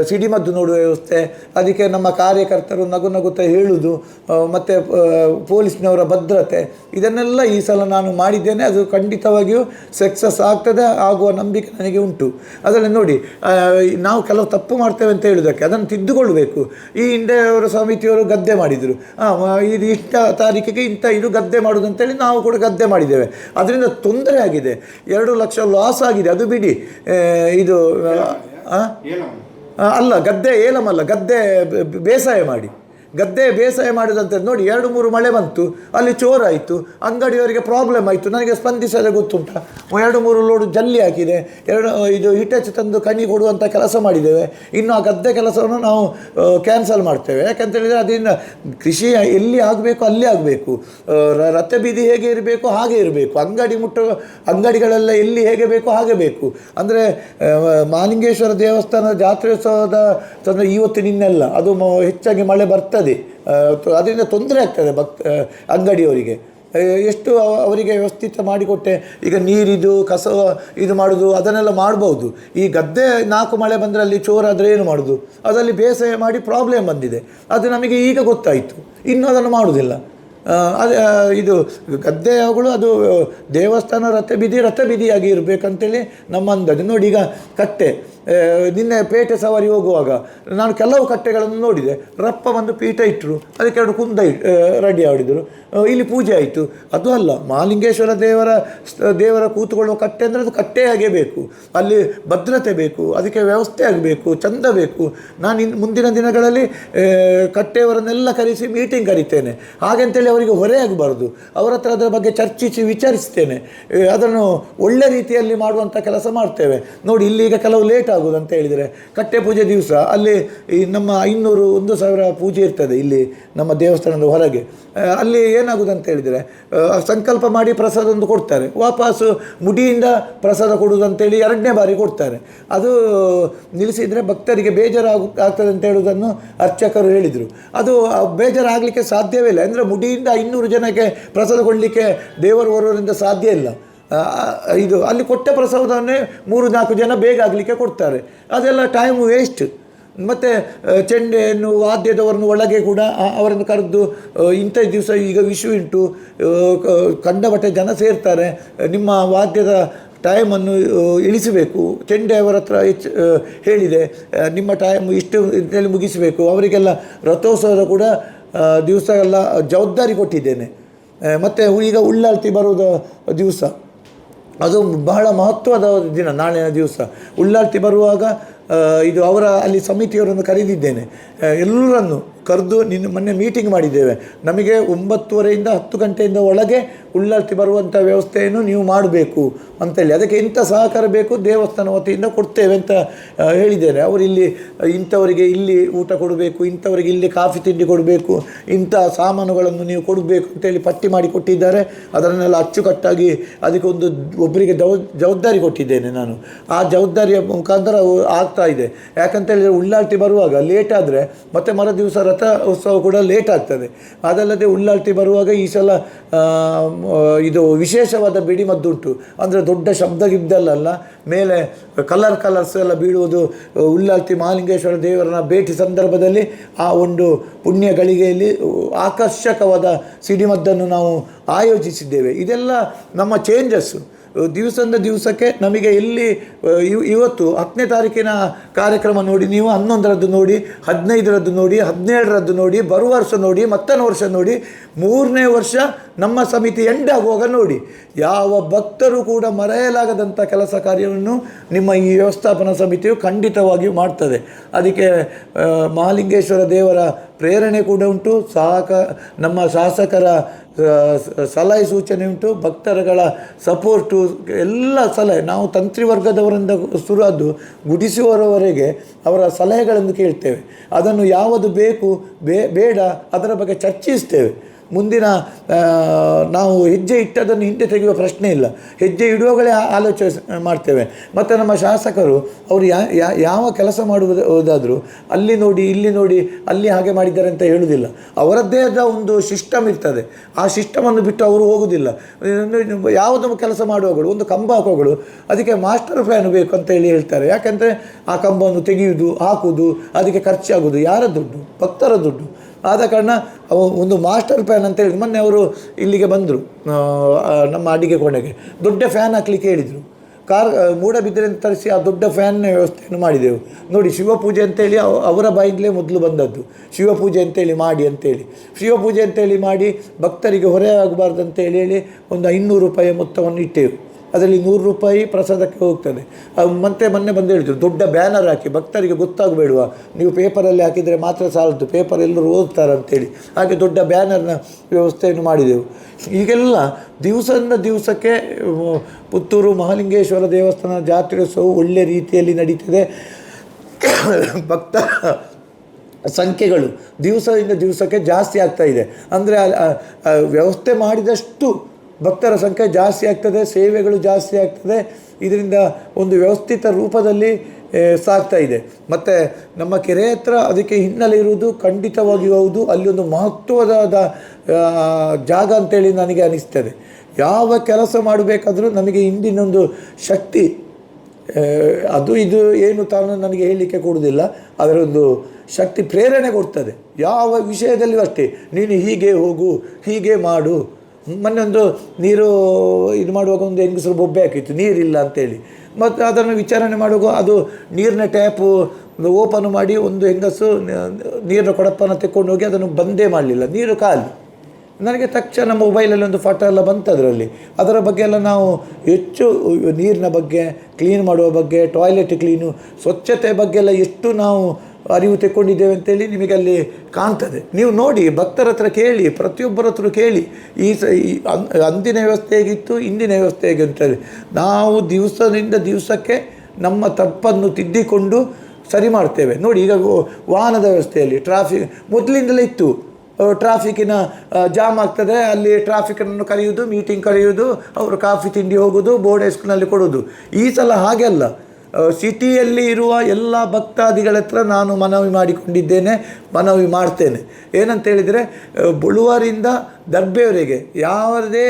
ಸಿಡಿಮದ್ದು ನೋಡುವ ವ್ಯವಸ್ಥೆ, ಅದಕ್ಕೆ ನಮ್ಮ ಕಾರ್ಯಕರ್ತರು ನಗು ನಗುತ್ತಾ ಹೇಳುವುದು ಮತ್ತು ಪೊಲೀಸ್ನವರ ಭದ್ರತೆ, ಇದನ್ನೆಲ್ಲ ಈ ಸಲ ನಾನು ಮಾಡಿದ್ದೇನೆ, ಅದು ಖಂಡಿತವಾಗಿಯೂ ಸಕ್ಸಸ್ ಆಗ್ತದೆ, ಆಗುವ ನಂಬಿಕೆ ನನಗೆ ಉಂಟು. ಅದರಲ್ಲಿ ನೋಡಿ ನಾವು ಕೆಲವು ತಪ್ಪು ಮಾಡ್ತೇವೆ ಅಂತ ಹೇಳೋದಕ್ಕೆ ಅದನ್ನು ತಿದ್ದುಕೊಳ್ಬೇಕು ಈ ಹಿಂದೆ ಅವರ ಸಮಿತಿಯವರು ಗದ್ದೆ ಮಾಡಿದರು. ಇದು ಇಷ್ಟ ತಾರೀಕಿಗೆ ಇಂಥ ಇದು ಗದ್ದೆ ಮಾಡೋದು ಅಂತೇಳಿ ನಾವು ಕೂಡ ಗದ್ದೆ ಮಾಡಿದ್ದೇವೆ. ಅದರಿಂದ ತೊಂದರೆ ಆಗಿದೆ. ಎರಡು ಲಕ್ಷ ಲಾಸ್ ಆಗಿದೆ. ಅದು ಬಿಡಿ. ಇದು ಅಲ್ಲ ಗದ್ದೆ ಏಲಮಲ್ಲ ಗದ್ದೆ ಬೇಸಾಯ ಮಾಡಿ. ಗದ್ದೆ ಬೇಸಾಯ ಮಾಡಿದಂತೆ ನೋಡಿ ಎರಡು ಮೂರು ಮಳೆ ಬಂತು, ಅಲ್ಲಿ ಚೋರಾಯಿತು, ಅಂಗಡಿಯವರಿಗೆ ಪ್ರಾಬ್ಲಮ್ ಆಯಿತು, ನನಗೆ ಸ್ಪಂದಿಸದೆ ಗೊತ್ತುಂಟ. ಎರಡು ಮೂರು ಲೋಡು ಜಲ್ಲಿ ಹಾಕಿದೆ, ಎರಡು ಇದು ಹಿಟಚ್ ತಂದು ಕಣಿ ಕೊಡುವಂಥ ಕೆಲಸ ಮಾಡಿದ್ದೇವೆ. ಇನ್ನು ಆ ಗದ್ದೆ ಕೆಲಸವನ್ನು ನಾವು ಕ್ಯಾನ್ಸಲ್ ಮಾಡ್ತೇವೆ. ಯಾಕಂತೇಳಿದರೆ ಅದರಿಂದ ಕೃಷಿ ಎಲ್ಲಿ ಆಗಬೇಕು, ಅಲ್ಲಿ ಆಗಬೇಕು. ರಥ ಬೀದಿ ಹೇಗೆ ಇರಬೇಕು, ಹಾಗೆ ಇರಬೇಕು. ಅಂಗಡಿ ಮುಟ್ಟ, ಅಂಗಡಿಗಳೆಲ್ಲ ಎಲ್ಲಿ ಹೇಗೆ ಬೇಕು ಹಾಗೆ ಬೇಕು. ಅಂದರೆ ಮಾಲಿಂಗೇಶ್ವರ ದೇವಸ್ಥಾನದ ಜಾತ್ರೋತ್ಸವದ ತಂದರೆ ಇವತ್ತು ನಿನ್ನೆಲ್ಲ, ಅದು ಹೆಚ್ಚಾಗಿ ಮಳೆ ಬರ್ತದೆ ತ- ಅದರಿಂದ ತೊಂದರೆ ಆಗ್ತದೆ ಭಕ್ತ ಅಂಗಡಿಯವರಿಗೆ. ಎಷ್ಟು ಅವರಿಗೆ ವ್ಯವಸ್ಥಿತ ಮಾಡಿಕೊಟ್ಟೆ, ಈಗ ನೀರಿದು ಕಸ ಇದು ಮಾಡೋದು, ಅದನ್ನೆಲ್ಲ ಮಾಡ್ಬೋದು. ಈ ಗದ್ದೆ ನಾಲ್ಕು ಮಳೆ ಬಂದರೆ ಅಲ್ಲಿ ಚೋರಾದರೆ ಏನು ಮಾಡೋದು? ಅದರಲ್ಲಿ ಬೇಸಾಯ ಮಾಡಿ ಪ್ರಾಬ್ಲಮ್ ಬಂದಿದೆ. ಅದು ನಮಗೆ ಈಗ ಗೊತ್ತಾಯಿತು. ಇನ್ನೂ ಅದನ್ನು ಮಾಡುವುದಿಲ್ಲ ಅದು ಇದು ಗದ್ದೆಗಳು ಅದು ದೇವಸ್ಥಾನ ರಥ ಬೀದಿ ರಥ ಬೀದಿಯಾಗಿ ಇರಬೇಕಂತೇಳಿ ನಮ್ಮ ಅಂದಾಜು ನೋಡಿ ಈಗ ಕಟ್ಟೆ. ನಿನ್ನೆ ಪೇಟೆ ಸವಾರಿ ಹೋಗುವಾಗ ನಾನು ಕೆಲವು ಕಟ್ಟೆಗಳನ್ನು ನೋಡಿದೆ. ರಪ್ಪ ಬಂದು ಪೀಠ ಇಟ್ಟರು ಅದಕ್ಕೆ ಎರಡು ಕುಂದ ರೆಡಿ ಆಡಿದರು. ಇಲ್ಲಿ ಪೂಜೆ ಆಯಿತು. ಅದು ಅಲ್ಲ ಮಹಾಲಿಂಗೇಶ್ವರ ದೇವರ ದೇವರ ಕೂತುಕೊಳ್ಳುವ ಕಟ್ಟೆ ಅಂದರೆ ಅದು ಕಟ್ಟೆಯಾಗೇ ಬೇಕು. ಅಲ್ಲಿ ಭದ್ರತೆ ಬೇಕು, ಅದಕ್ಕೆ ವ್ಯವಸ್ಥೆ ಆಗಬೇಕು, ಚಂದ ಬೇಕು. ನಾನು ಇನ್ನು ಮುಂದಿನ ದಿನಗಳಲ್ಲಿ ಕಟ್ಟೆಯವರನ್ನೆಲ್ಲ ಕರೆಸಿ ಮೀಟಿಂಗ್ ಕರಿತೇನೆ. ಹಾಗೆಂತೇಳಿ ಅವರಿಗೆ ಹೊರೆ ಆಗಬಾರ್ದು. ಅವರ ಹತ್ರ ಅದರ ಬಗ್ಗೆ ಚರ್ಚಿಸಿ ವಿಚಾರಿಸ್ತೇನೆ. ಅದನ್ನು ಒಳ್ಳೆ ರೀತಿಯಲ್ಲಿ ಮಾಡುವಂಥ ಕೆಲಸ ಮಾಡ್ತೇವೆ. ನೋಡಿ, ಇಲ್ಲಿ ಈಗ ಕೆಲವು ಲೇಟ್ ಆಗೋದು ಅಂತ ಹೇಳಿದರೆ, ಕಟ್ಟೆ ಪೂಜೆ ದಿವಸ ಅಲ್ಲಿ ಈ ನಮ್ಮ ಐನೂರು ಒಂದು ಸಾವಿರ ಪೂಜೆ ಇರ್ತದೆ ಇಲ್ಲಿ ನಮ್ಮ ದೇವಸ್ಥಾನದ ಹೊರಗೆ. ಅಲ್ಲಿ ಏನಾಗೋದು ಅಂತ ಹೇಳಿದರೆ ಸಂಕಲ್ಪ ಮಾಡಿ ಪ್ರಸಾದ ಒಂದು ಕೊಡ್ತಾರೆ. ವಾಪಸ್ಸು ಮುಡಿಯಿಂದ ಪ್ರಸಾದ ಕೊಡುವುದು ಅಂತೇಳಿ ಎರಡನೇ ಬಾರಿ ಕೊಡ್ತಾರೆ. ಅದು ನಿಲ್ಲಿಸಿದರೆ ಭಕ್ತರಿಗೆ ಬೇಜಾರಾಗ ಆಗ್ತದೆ ಅಂತ ಹೇಳುವುದನ್ನು ಅರ್ಚಕರು ಹೇಳಿದರು. ಅದು ಬೇಜಾರಾಗಲಿಕ್ಕೆ ಸಾಧ್ಯವೇ ಇಲ್ಲ. ಅಂದರೆ ಮುಡಿಯಿಂದ ಐನೂರು ಜನಕ್ಕೆ ಪ್ರಸಾದ ಕೊಡಲಿಕ್ಕೆ ದೇವರು ಬರೋರಿಂದ ಸಾಧ್ಯ ಇಲ್ಲ. ಇದು ಅಲ್ಲಿ ಕೊಟ್ಟ ಪ್ರಸಾದವನ್ನೇ ಮೂರು ನಾಲ್ಕು ಜನ ಬೇಗ ಆಗಲಿಕ್ಕೆ ಕೊಡ್ತಾರೆ. ಅದೆಲ್ಲ ಟೈಮ್ ವೇಸ್ಟ್ ಮತ್ತು ಚೆಂಡೆಯನ್ನು ವಾದ್ಯದವರನ್ನು ಒಳಗೆ ಕೂಡ ಅವರನ್ನು ಕರೆದು ಇಂಥ ದಿವಸ ಈಗ ವಿಶು ಉಂಟು. ಆ, ಕ- ಜನ ಸೇರ್ತಾರೆ. ನಿಮ್ಮ ವಾದ್ಯದ ಟೈಮನ್ನು ಇಳಿಸಬೇಕು. ಚೆಂಡೆ ಅವರ ಹತ್ರ ಹೆಚ್ಚು ಹೇಳಿದೆ. ನಿಮ್ಮ ಟೈಮ್ ಇಷ್ಟು ಅಂತೇಳಿ ಮುಗಿಸಬೇಕು. ಅವರಿಗೆಲ್ಲ ರಥೋತ್ಸವದ ಕೂಡ ದಿವಸ ಎಲ್ಲ ಜವಾಬ್ದಾರಿ ಕೊಟ್ಟಿದ್ದೇನೆ. ಮತ್ತು ಈಗ ಉಳ್ಳಾಲ್ತಿ ಬರೋದು ದಿವಸ. ಅದು ಬಹಳ ಮಹತ್ವದ ದಿನ ನಾಳಿನ ದಿವಸ. ಉಳ್ಳಾಲ್ತಿ ಬರುವಾಗ ಇದು ಅವರ ಅಲ್ಲಿ ಸಮಿತಿಯವರನ್ನು ಕರೆದಿದ್ದೇನೆ. ಎಲ್ಲರನ್ನು ಕರೆದು ನಿನ್ನ ಮೊನ್ನೆ ಮೀಟಿಂಗ್ ಮಾಡಿದ್ದೇವೆ. ನಮಗೆ ಒಂಬತ್ತುವರೆಯಿಂದ ಹತ್ತು ಗಂಟೆಯಿಂದ ಒಳಗೆ ಉಳ್ಳಾಲ್ತಿ ಬರುವಂಥ ವ್ಯವಸ್ಥೆಯನ್ನು ನೀವು ಮಾಡಬೇಕು ಅಂತೇಳಿ ಅದಕ್ಕೆ ಇಂಥ ಸಹಕಾರ ಬೇಕು ದೇವಸ್ಥಾನ ವತಿಯಿಂದ ಕೊಡ್ತೇವೆ ಅಂತ ಹೇಳಿದ್ದೇನೆ ಅವರು ಇಲ್ಲಿ, ಇಂಥವರಿಗೆ ಇಲ್ಲಿ ಊಟ ಕೊಡಬೇಕು, ಇಂಥವರಿಗೆ ಇಲ್ಲಿ ಕಾಫಿ ತಿಂಡಿ ಕೊಡಬೇಕು, ಇಂಥ ಸಾಮಾನುಗಳನ್ನು ನೀವು ಕೊಡಬೇಕು ಅಂತೇಳಿ ಪಟ್ಟಿ ಮಾಡಿ ಕೊಟ್ಟಿದ್ದಾರೆ. ಅದನ್ನೆಲ್ಲ ಅಚ್ಚುಕಟ್ಟಾಗಿ ಅದಕ್ಕೆ ಒಂದು ಒಬ್ಬರಿಗೆ ಜವ, ಜವಾಬ್ದಾರಿ ಕೊಟ್ಟಿದ್ದೇನೆ ನಾನು. ಆ ಜವಾಬ್ದಾರಿಯ ಮುಖಾಂತರ ಆಗ್ತಾ ಇದೆ. ಯಾಕಂತ ಹೇಳಿದರೆ ಉಳ್ಳಾಲ್ತಿ ಬರುವಾಗ ಲೇಟ್ ಆದರೆ ಮತ್ತೆ ಮರ ದಿವಸ ರಥ ಉತ್ಸವ ಕೂಡ ಲೇಟ್ ಆಗ್ತದೆ. ಅದಲ್ಲದೆ ಉಳ್ಳಾಳ್ತಿ ಬರುವಾಗ ಈ ಸಲ ಇದು ವಿಶೇಷವಾದ ಬಿಡಿಮದ್ದುಂಟು ಅಂದರೆ ದೊಡ್ಡ ಶಬ್ದ ಗಿಬ್ದಲ್ಲ ಮೇಲೆ ಕಲರ್ ಕಲರ್ಸ್ ಎಲ್ಲ ಬೀಳುವುದು, ಉಳ್ಳಾಲ್ತಿ ಮಹಾಲಿಂಗೇಶ್ವರ ದೇವರನ್ನ ಭೇಟಿ ಸಂದರ್ಭದಲ್ಲಿ ಆ ಒಂದು ಪುಣ್ಯ ಗಳಿಗೆಯಲ್ಲಿ ಆಕರ್ಷಕವಾದ ಸಿಡಿಮದ್ದನ್ನು ನಾವು ಆಯೋಜಿಸಿದ್ದೇವೆ. ಇದೆಲ್ಲ ನಮ್ಮ ಚೇಂಜಸ್ಸು ದಿವಸದಿಂದ ದಿವಸಕ್ಕೆ ನಮಗೆ ಇಲ್ಲಿ ಇವತ್ತು ಹತ್ತನೇ ತಾರೀಕಿನ ಕಾರ್ಯಕ್ರಮ ನೋಡಿ, ನೀವು ಹನ್ನೊಂದರದ್ದು ನೋಡಿ, ಹದಿನೈದರದ್ದು ನೋಡಿ, ಹದಿನೇಳರದ್ದು ನೋಡಿ, ಬರುವ ವರ್ಷ ನೋಡಿ, ಮತ್ತೊಂದು ವರ್ಷ ನೋಡಿ, ಮೂರನೇ ವರ್ಷ ನಮ್ಮ ಸಮಿತಿ ಎಂಡ್ ಆಗುವಾಗ ನೋಡಿ. ಯಾವ ಭಕ್ತರು ಕೂಡ ಮರೆಯಲಾಗದಂಥ ಕೆಲಸ ಕಾರ್ಯವನ್ನು ನಿಮ್ಮ ಈ ವ್ಯವಸ್ಥಾಪನಾ ಸಮಿತಿಯು ಖಂಡಿತವಾಗಿಯೂ ಮಾಡ್ತದೆ. ಅದಕ್ಕೆ ಮಹಾಲಿಂಗೇಶ್ವರ ದೇವರ ಪ್ರೇರಣೆ ಕೂಡ ಉಂಟು. ಸಹಕ ನಮ್ಮ ಶಾಸಕರ ಸಲಹೆ ಸೂಚನೆ ಉಂಟು, ಭಕ್ತರುಗಳ ಸಪೋರ್ಟು ಎಲ್ಲ ಸಲಹೆ, ನಾವು ತಂತ್ರಿ ವರ್ಗದವರಿಂದ ಶುರುವಾದ್ದು ಗುಡಿಸುವವರವರೆಗೆ ಅವರ ಸಲಹೆಗಳನ್ನು ಕೇಳ್ತೇವೆ. ಅದನ್ನು ಯಾವುದು ಬೇಕು ಬೇಡ, ಅದರ ಬಗ್ಗೆ ಚರ್ಚಿಸ್ತೇವೆ. ಮುಂದಿನ ನಾವು ಹೆಜ್ಜೆ ಇಟ್ಟದನ್ನು ಹಿಂದೆ ತೆಗೆಯುವ ಪ್ರಶ್ನೆ ಇಲ್ಲ. ಹೆಜ್ಜೆ ಇಡುವಾಗಲೇ ಆಲೋಚನೆ ಮಾಡ್ತೇವೆ. ಮತ್ತು ನಮ್ಮ ಶಾಸಕರು, ಅವರು ಯಾ ಯಾವ ಕೆಲಸ ಮಾಡುವುದಾದರೂ ಅಲ್ಲಿ ನೋಡಿ, ಇಲ್ಲಿ ನೋಡಿ, ಅಲ್ಲಿ ಹಾಗೆ ಮಾಡಿದ್ದಾರೆ ಅಂತ ಹೇಳುವುದಿಲ್ಲ. ಅವರದ್ದೇ ಆದ ಒಂದು ಸಿಸ್ಟಮ್ ಇರ್ತದೆ. ಆ ಸಿಸ್ಟಮನ್ನು ಬಿಟ್ಟು ಅವರು ಹೋಗುವುದಿಲ್ಲ. ಯಾವುದನ್ನು ಕೆಲಸ ಮಾಡುವಾಗಳು ಒಂದು ಕಂಬ ಹಾಕೋಗಳು ಅದಕ್ಕೆ ಮಾಸ್ಟರ್ ಪ್ಲ್ಯಾನ್ ಬೇಕು ಅಂತ ಹೇಳಿ ಹೇಳ್ತಾರೆ. ಯಾಕೆಂದರೆ ಆ ಕಂಬವನ್ನು ತೆಗೆಯುವುದು, ಹಾಕುವುದು, ಅದಕ್ಕೆ ಖರ್ಚಾಗುವುದು. ಯಾರ ದುಡ್ಡು? ಭಕ್ತರ ದುಡ್ಡು. ಆದ ಕಾರಣ ಒಂದು ಮಾಸ್ಟರ್ ಫ್ಯಾನ್ ಅಂತ ಹೇಳಿ ಮೊನ್ನೆ ಅವರು ಇಲ್ಲಿಗೆ ಬಂದರು ನಮ್ಮ ಅಡಿಗೆ ಕೋಣೆಗೆ. ದೊಡ್ಡ ಫ್ಯಾನ್ ಹಾಕ್ಲಿಕ್ಕೆ ಹೇಳಿದರು. ಕಾರ್ ಮೂಡಬಿದ್ರೆಯನ್ನು ತರಿಸಿ ಆ ದೊಡ್ಡ ಫ್ಯಾನ್ನ ವ್ಯವಸ್ಥೆಯನ್ನು ಮಾಡಿದೆವು. ನೋಡಿ, ಶಿವಪೂಜೆ ಅಂತೇಳಿ ಅವ- ಅವರ ಬಾಯಿಂದಲೇ ಮೊದಲು ಬಂದದ್ದು. ಶಿವಪೂಜೆ ಅಂತೇಳಿ ಮಾಡಿ ಅಂತೇಳಿ ಶಿವಪೂಜೆ ಅಂತೇಳಿ ಮಾಡಿ ಭಕ್ತರಿಗೆ ಹೊರೆ ಆಗಬಾರ್ದು ಅಂತೇಳಿ ಹೇಳಿ ಒಂದು ಐನೂರು ರೂಪಾಯಿ ಮೊತ್ತವನ್ನು ಇಟ್ಟೆವು. ಅದರಲ್ಲಿ ನೂರು ರೂಪಾಯಿ ಪ್ರಸಾದಕ್ಕೆ ಹೋಗ್ತದೆ. ಮತ್ತೆ ಮೊನ್ನೆ ಬಂದು ಹೇಳಿದರು ದೊಡ್ಡ ಬ್ಯಾನರ್ ಹಾಕಿ, ಭಕ್ತರಿಗೆ ಗೊತ್ತಾಗಬೇಡುವ ನೀವು ಪೇಪರಲ್ಲಿ ಹಾಕಿದರೆ ಮಾತ್ರ ಸಾಲದು ಪೇಪರ್ ಎಲ್ಲರೂ ಓದ್ತಾರೆ ಅಂತೇಳಿ ಹಾಗೆ ದೊಡ್ಡ ಬ್ಯಾನರ್ನ ವ್ಯವಸ್ಥೆಯನ್ನು ಮಾಡಿದೆವು. ಈಗೆಲ್ಲ ದಿವಸದಿಂದ ದಿವಸಕ್ಕೆ ಪುತ್ತೂರು ಮಹಾಲಿಂಗೇಶ್ವರ ದೇವಸ್ಥಾನ ಜಾತ್ರೋತ್ಸವ ಒಳ್ಳೆ ರೀತಿಯಲ್ಲಿ ನಡೀತಿದೆ. ಭಕ್ತ ಸಂಖ್ಯೆಗಳು ದಿವಸದಿಂದ ದಿವಸಕ್ಕೆ ಜಾಸ್ತಿ ಆಗ್ತಾ ಇದೆ. ಅಂದರೆ ವ್ಯವಸ್ಥೆ ಮಾಡಿದಷ್ಟು ಭಕ್ತರ ಸಂಖ್ಯೆ ಜಾಸ್ತಿ ಆಗ್ತದೆ ಸೇವೆಗಳು ಜಾಸ್ತಿ ಆಗ್ತದೆ. ಇದರಿಂದ ಒಂದು ವ್ಯವಸ್ಥಿತ ರೂಪದಲ್ಲಿ ಸಾಗ್ತಾ ಇದೆ. ಮತ್ತು ನಮ್ಮ ಕೆರೆ ಹತ್ರ ಅದಕ್ಕೆ ಹಿನ್ನೆಲೆ ಇರುವುದು ಖಂಡಿತವಾಗಿ ಹೌದು. ಅಲ್ಲಿ ಒಂದು ಮಹತ್ವದ ಆ, ಜಾಗ ಅಂತೇಳಿ ನನಗೆ ಅನಿಸ್ತದೆ. ಯಾವ ಕೆಲಸ ಮಾಡಬೇಕಾದರೂ ನನಗೆ ಹಿಂದಿನೊಂದು ಶಕ್ತಿ ಅದು ಇದು ಏನು ತಾನು ನನಗೆ ಹೇಳಲಿಕ್ಕೆ ಕೊಡುವುದಿಲ್ಲ. ಅದರೊಂದು ಶಕ್ತಿ ಪ್ರೇರಣೆ ಕೊಡ್ತದೆ. ಯಾವ ವಿಷಯದಲ್ಲಿ ಅಷ್ಟೇ. ನೀನು ಹೀಗೆ ಹೋಗು ಹೀಗೆ ಮಾಡು. ಮೊನ್ನೆ ಒಂದು ನೀರು ಇದು ಮಾಡುವಾಗ ಒಂದು ಹೆಂಗಸರು ಬೊಬ್ಬೆ ಹಾಕಿತ್ತು, ನೀರಿಲ್ಲ ಅಂತೇಳಿ. ಮತ್ತು ಅದನ್ನು ವಿಚಾರಣೆ ಮಾಡುವಾಗ ಅದು ನೀರಿನ ಟ್ಯಾಪು ಓಪನ್ ಮಾಡಿ ಒಂದು ಹೆಂಗಸು ನೀರಿನ ಕೊಡಪ್ಪನ ತೆಕ್ಕೊಂಡು ಹೋಗಿ ಅದನ್ನು ಬಂದೇ ಮಾಡಲಿಲ್ಲ, ನೀರು ಖಾಲಿ. ನನಗೆ ತಕ್ಷಣ ಮೊಬೈಲಲ್ಲಿ ಒಂದು ಫೋಟೋ ಎಲ್ಲ ಬಂತು ಅದರಲ್ಲಿ. ಅದರ ಬಗ್ಗೆ ಎಲ್ಲ ನಾವು ಹೆಚ್ಚು ನೀರಿನ ಬಗ್ಗೆ, ಕ್ಲೀನ್ ಮಾಡುವ ಬಗ್ಗೆ, ಟಾಯ್ಲೆಟ್ ಕ್ಲೀನು, ಸ್ವಚ್ಛತೆ ಬಗ್ಗೆ ಎಲ್ಲ ಎಷ್ಟು ನಾವು ಅರಿವು ತೆಕ್ಕೊಂಡಿದ್ದೇವೆ ಅಂತೇಳಿ ನಿಮಗೆ ಅಲ್ಲಿ ಕಾಣ್ತದೆ. ನೀವು ನೋಡಿ, ಭಕ್ತರ ಹತ್ರ ಕೇಳಿ, ಪ್ರತಿಯೊಬ್ಬರ ಹತ್ರ ಕೇಳಿ, ಈ ಸ ಅಂದಿನ ವ್ಯವಸ್ಥೆ ಹೇಗಿತ್ತು, ಇಂದಿನ ವ್ಯವಸ್ಥೆ ಹೇಗೆ ಅಂತೇಳಿ ನಾವು ದಿವಸದಿಂದ ದಿವಸಕ್ಕೆ ನಮ್ಮ ತಪ್ಪನ್ನು ತಿದ್ದಿಕೊಂಡು ಸರಿ ಮಾಡ್ತೇವೆ. ನೋಡಿ, ಈಗ ವಾಹನದ ವ್ಯವಸ್ಥೆಯಲ್ಲಿ ಟ್ರಾಫಿಕ್, ಮೊದಲಿಂದಲೇ ಇತ್ತು. ಟ್ರಾಫಿಕ್ಕಿನ ಜಾಮ್ ಆಗ್ತದೆ, ಅಲ್ಲಿ ಟ್ರಾಫಿಕನ್ನು ಕರೆಯುವುದು, ಮೀಟಿಂಗ್ ಕರೆಯುವುದು, ಅವರು ಕಾಫಿ ತಿಂಡಿ ಹೋಗೋದು ಬೋರ್ಡ್ ಹೈಸ್ಕೂಲ್ನಲ್ಲಿ ಕೊಡೋದು ಈ ಸಲ ಹಾಗೆ ಅಲ್ಲ. ಸಿಟಿಯಲ್ಲಿ ಇರುವ ಎಲ್ಲ ಭಕ್ತಾದಿಗಳ ಹತ್ರ ನಾನು ಮನವಿ ಮಾಡಿಕೊಂಡಿದ್ದೇನೆ, ಮನವಿ ಮಾಡ್ತೇನೆ. ಏನಂತ ಹೇಳಿದರೆ ಬುಳುವರಿಂದ ದರ್ಬೆಯವರೆಗೆ ಯಾವುದೇ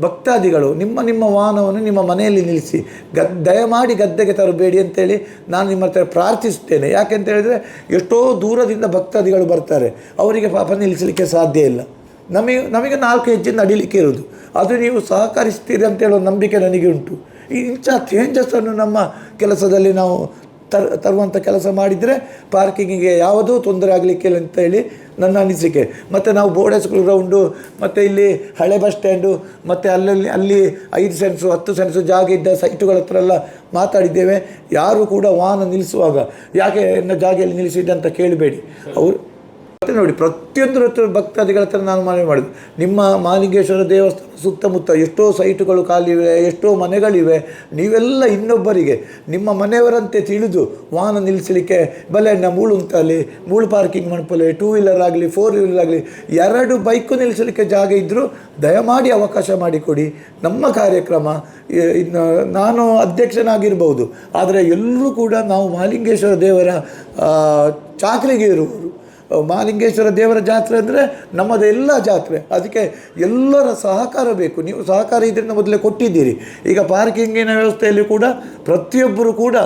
ಭಕ್ತಾದಿಗಳು ನಿಮ್ಮ ನಿಮ್ಮ ವಾಹನವನ್ನು ನಿಮ್ಮ ಮನೆಯಲ್ಲಿ ನಿಲ್ಲಿಸಿ, ಗದ್, ದಯಮಾಡಿ ಗದ್ದೆಗೆ ತರಬೇಡಿ ಅಂತೇಳಿ ನಾನು ನಿಮ್ಮ ಹತ್ರ ಪ್ರಾರ್ಥಿಸುತ್ತೇನೆ. ಯಾಕೆಂತ ಹೇಳಿದರೆ, ಎಷ್ಟೋ ದೂರದಿಂದ ಭಕ್ತಾದಿಗಳು ಬರ್ತಾರೆ. ಅವರಿಗೆ ಪಾಪ ನಿಲ್ಲಿಸಲಿಕ್ಕೆ ಸಾಧ್ಯ ಇಲ್ಲ. ನಮಗೆ ನಮಗೆ ನಾಲ್ಕು ಹೆಜ್ಜೆ ನಡಿಲಿಕ್ಕೆ ಇರೋದು ಅದು ನೀವು ಸಹಕರಿಸ್ತೀರಿ ಅಂತ ಹೇಳೋ ನಂಬಿಕೆ ನನಗೆ ಉಂಟು. ಇಂಥ ಚೇಂಜಸ್ಸನ್ನು ನಮ್ಮ ಕೆಲಸದಲ್ಲಿ ನಾವು ತರ್ ತರುವಂಥ ಕೆಲಸ ಮಾಡಿದರೆ ಪಾರ್ಕಿಂಗಿಗೆ ಯಾವುದೂ ತೊಂದರೆ ಆಗಲಿಕ್ಕಿಲ್ಲ ಅಂತ ಹೇಳಿ ನನ್ನ ಅನಿಸಿಕೆ. ಮತ್ತು ನಾವು ಬೋರ್ಡ್ ಸ್ಕೂಲ್ ಗ್ರೌಂಡು ಮತ್ತು ಇಲ್ಲಿ ಹಳೆ ಬಸ್ ಸ್ಟ್ಯಾಂಡು ಮತ್ತು ಅಲ್ಲಲ್ಲಿ ಅಲ್ಲಿ ಐದು ಸೆನ್ಸು ಹತ್ತು ಸೆನ್ಸು ಜಾಗ ಇದ್ದ ಸೈಟುಗಳ ಹತ್ರ ಎಲ್ಲ ಮಾತಾಡಿದ್ದೇವೆ. ಯಾರು ಕೂಡ ವಾಹನ ನಿಲ್ಲಿಸುವಾಗ ಯಾಕೆ ನನ್ನ ಜಾಗೆಯಲ್ಲಿ ನಿಲ್ಲಿಸಿದ್ದೆ ಅಂತ ಕೇಳಬೇಡಿ. ಅವರು ನೋಡಿ ಪ್ರತಿಯೊಂದು ಹತ್ರ ಭಕ್ತಾದಿಗಳ ಹತ್ರ ನಾನು ಮನವಿ ಮಾಡಿದ್ದು ನಿಮ್ಮ ಮಾಲಿಂಗೇಶ್ವರ ದೇವಸ್ಥಾನ ಸುತ್ತಮುತ್ತ ಎಷ್ಟೋ ಸೈಟುಗಳು ಖಾಲಿವೆ, ಎಷ್ಟೋ ಮನೆಗಳಿವೆ, ನೀವೆಲ್ಲ ಇನ್ನೊಬ್ಬರಿಗೆ, ನಿಮ್ಮ ಮನೆಯವರಂತೆ ತಿಳಿದು ವಾಹನ ನಿಲ್ಲಿಸಲಿಕ್ಕೆ ಬಲೆ ನ ಮೂಳು ಪಾರ್ಕಿಂಗ್ ಮಣಪಲೆ ಟೂ ವೀಲರ್ ಆಗಲಿ ಫೋರ್ ವೀಲರ್ ಆಗಲಿ, ಎರಡು ಬೈಕು ನಿಲ್ಲಿಸಲಿಕ್ಕೆ ಜಾಗ ಇದ್ದರೂ ದಯಮಾಡಿ ಅವಕಾಶ ಮಾಡಿಕೊಡಿ. ನಮ್ಮ ಕಾರ್ಯಕ್ರಮ ನಾನು ಅಧ್ಯಕ್ಷನಾಗಿರ್ಬೋದು, ಆದರೆ ಎಲ್ಲರೂ ಕೂಡ ನಾವು ಮಾಲಿಂಗೇಶ್ವರ ದೇವರ ಚಾಕ್ರಿಗೆ ಇರುವವರು. ಮಹಾಲಿಂಗೇಶ್ವರ ದೇವರ ಜಾತ್ರೆ ಅಂದರೆ ನಮ್ಮದು ಎಲ್ಲ ಜಾತ್ರೆ. ಅದಕ್ಕೆ ಎಲ್ಲರ ಸಹಕಾರ ಬೇಕು. ನೀವು ಸಹಕಾರ ಇದರಿಂದ ಮೊದಲೇ ಕೊಟ್ಟಿದ್ದೀರಿ. ಈಗ ಪಾರ್ಕಿಂಗಿನ ವ್ಯವಸ್ಥೆಯಲ್ಲಿ ಕೂಡ ಪ್ರತಿಯೊಬ್ಬರು ಕೂಡ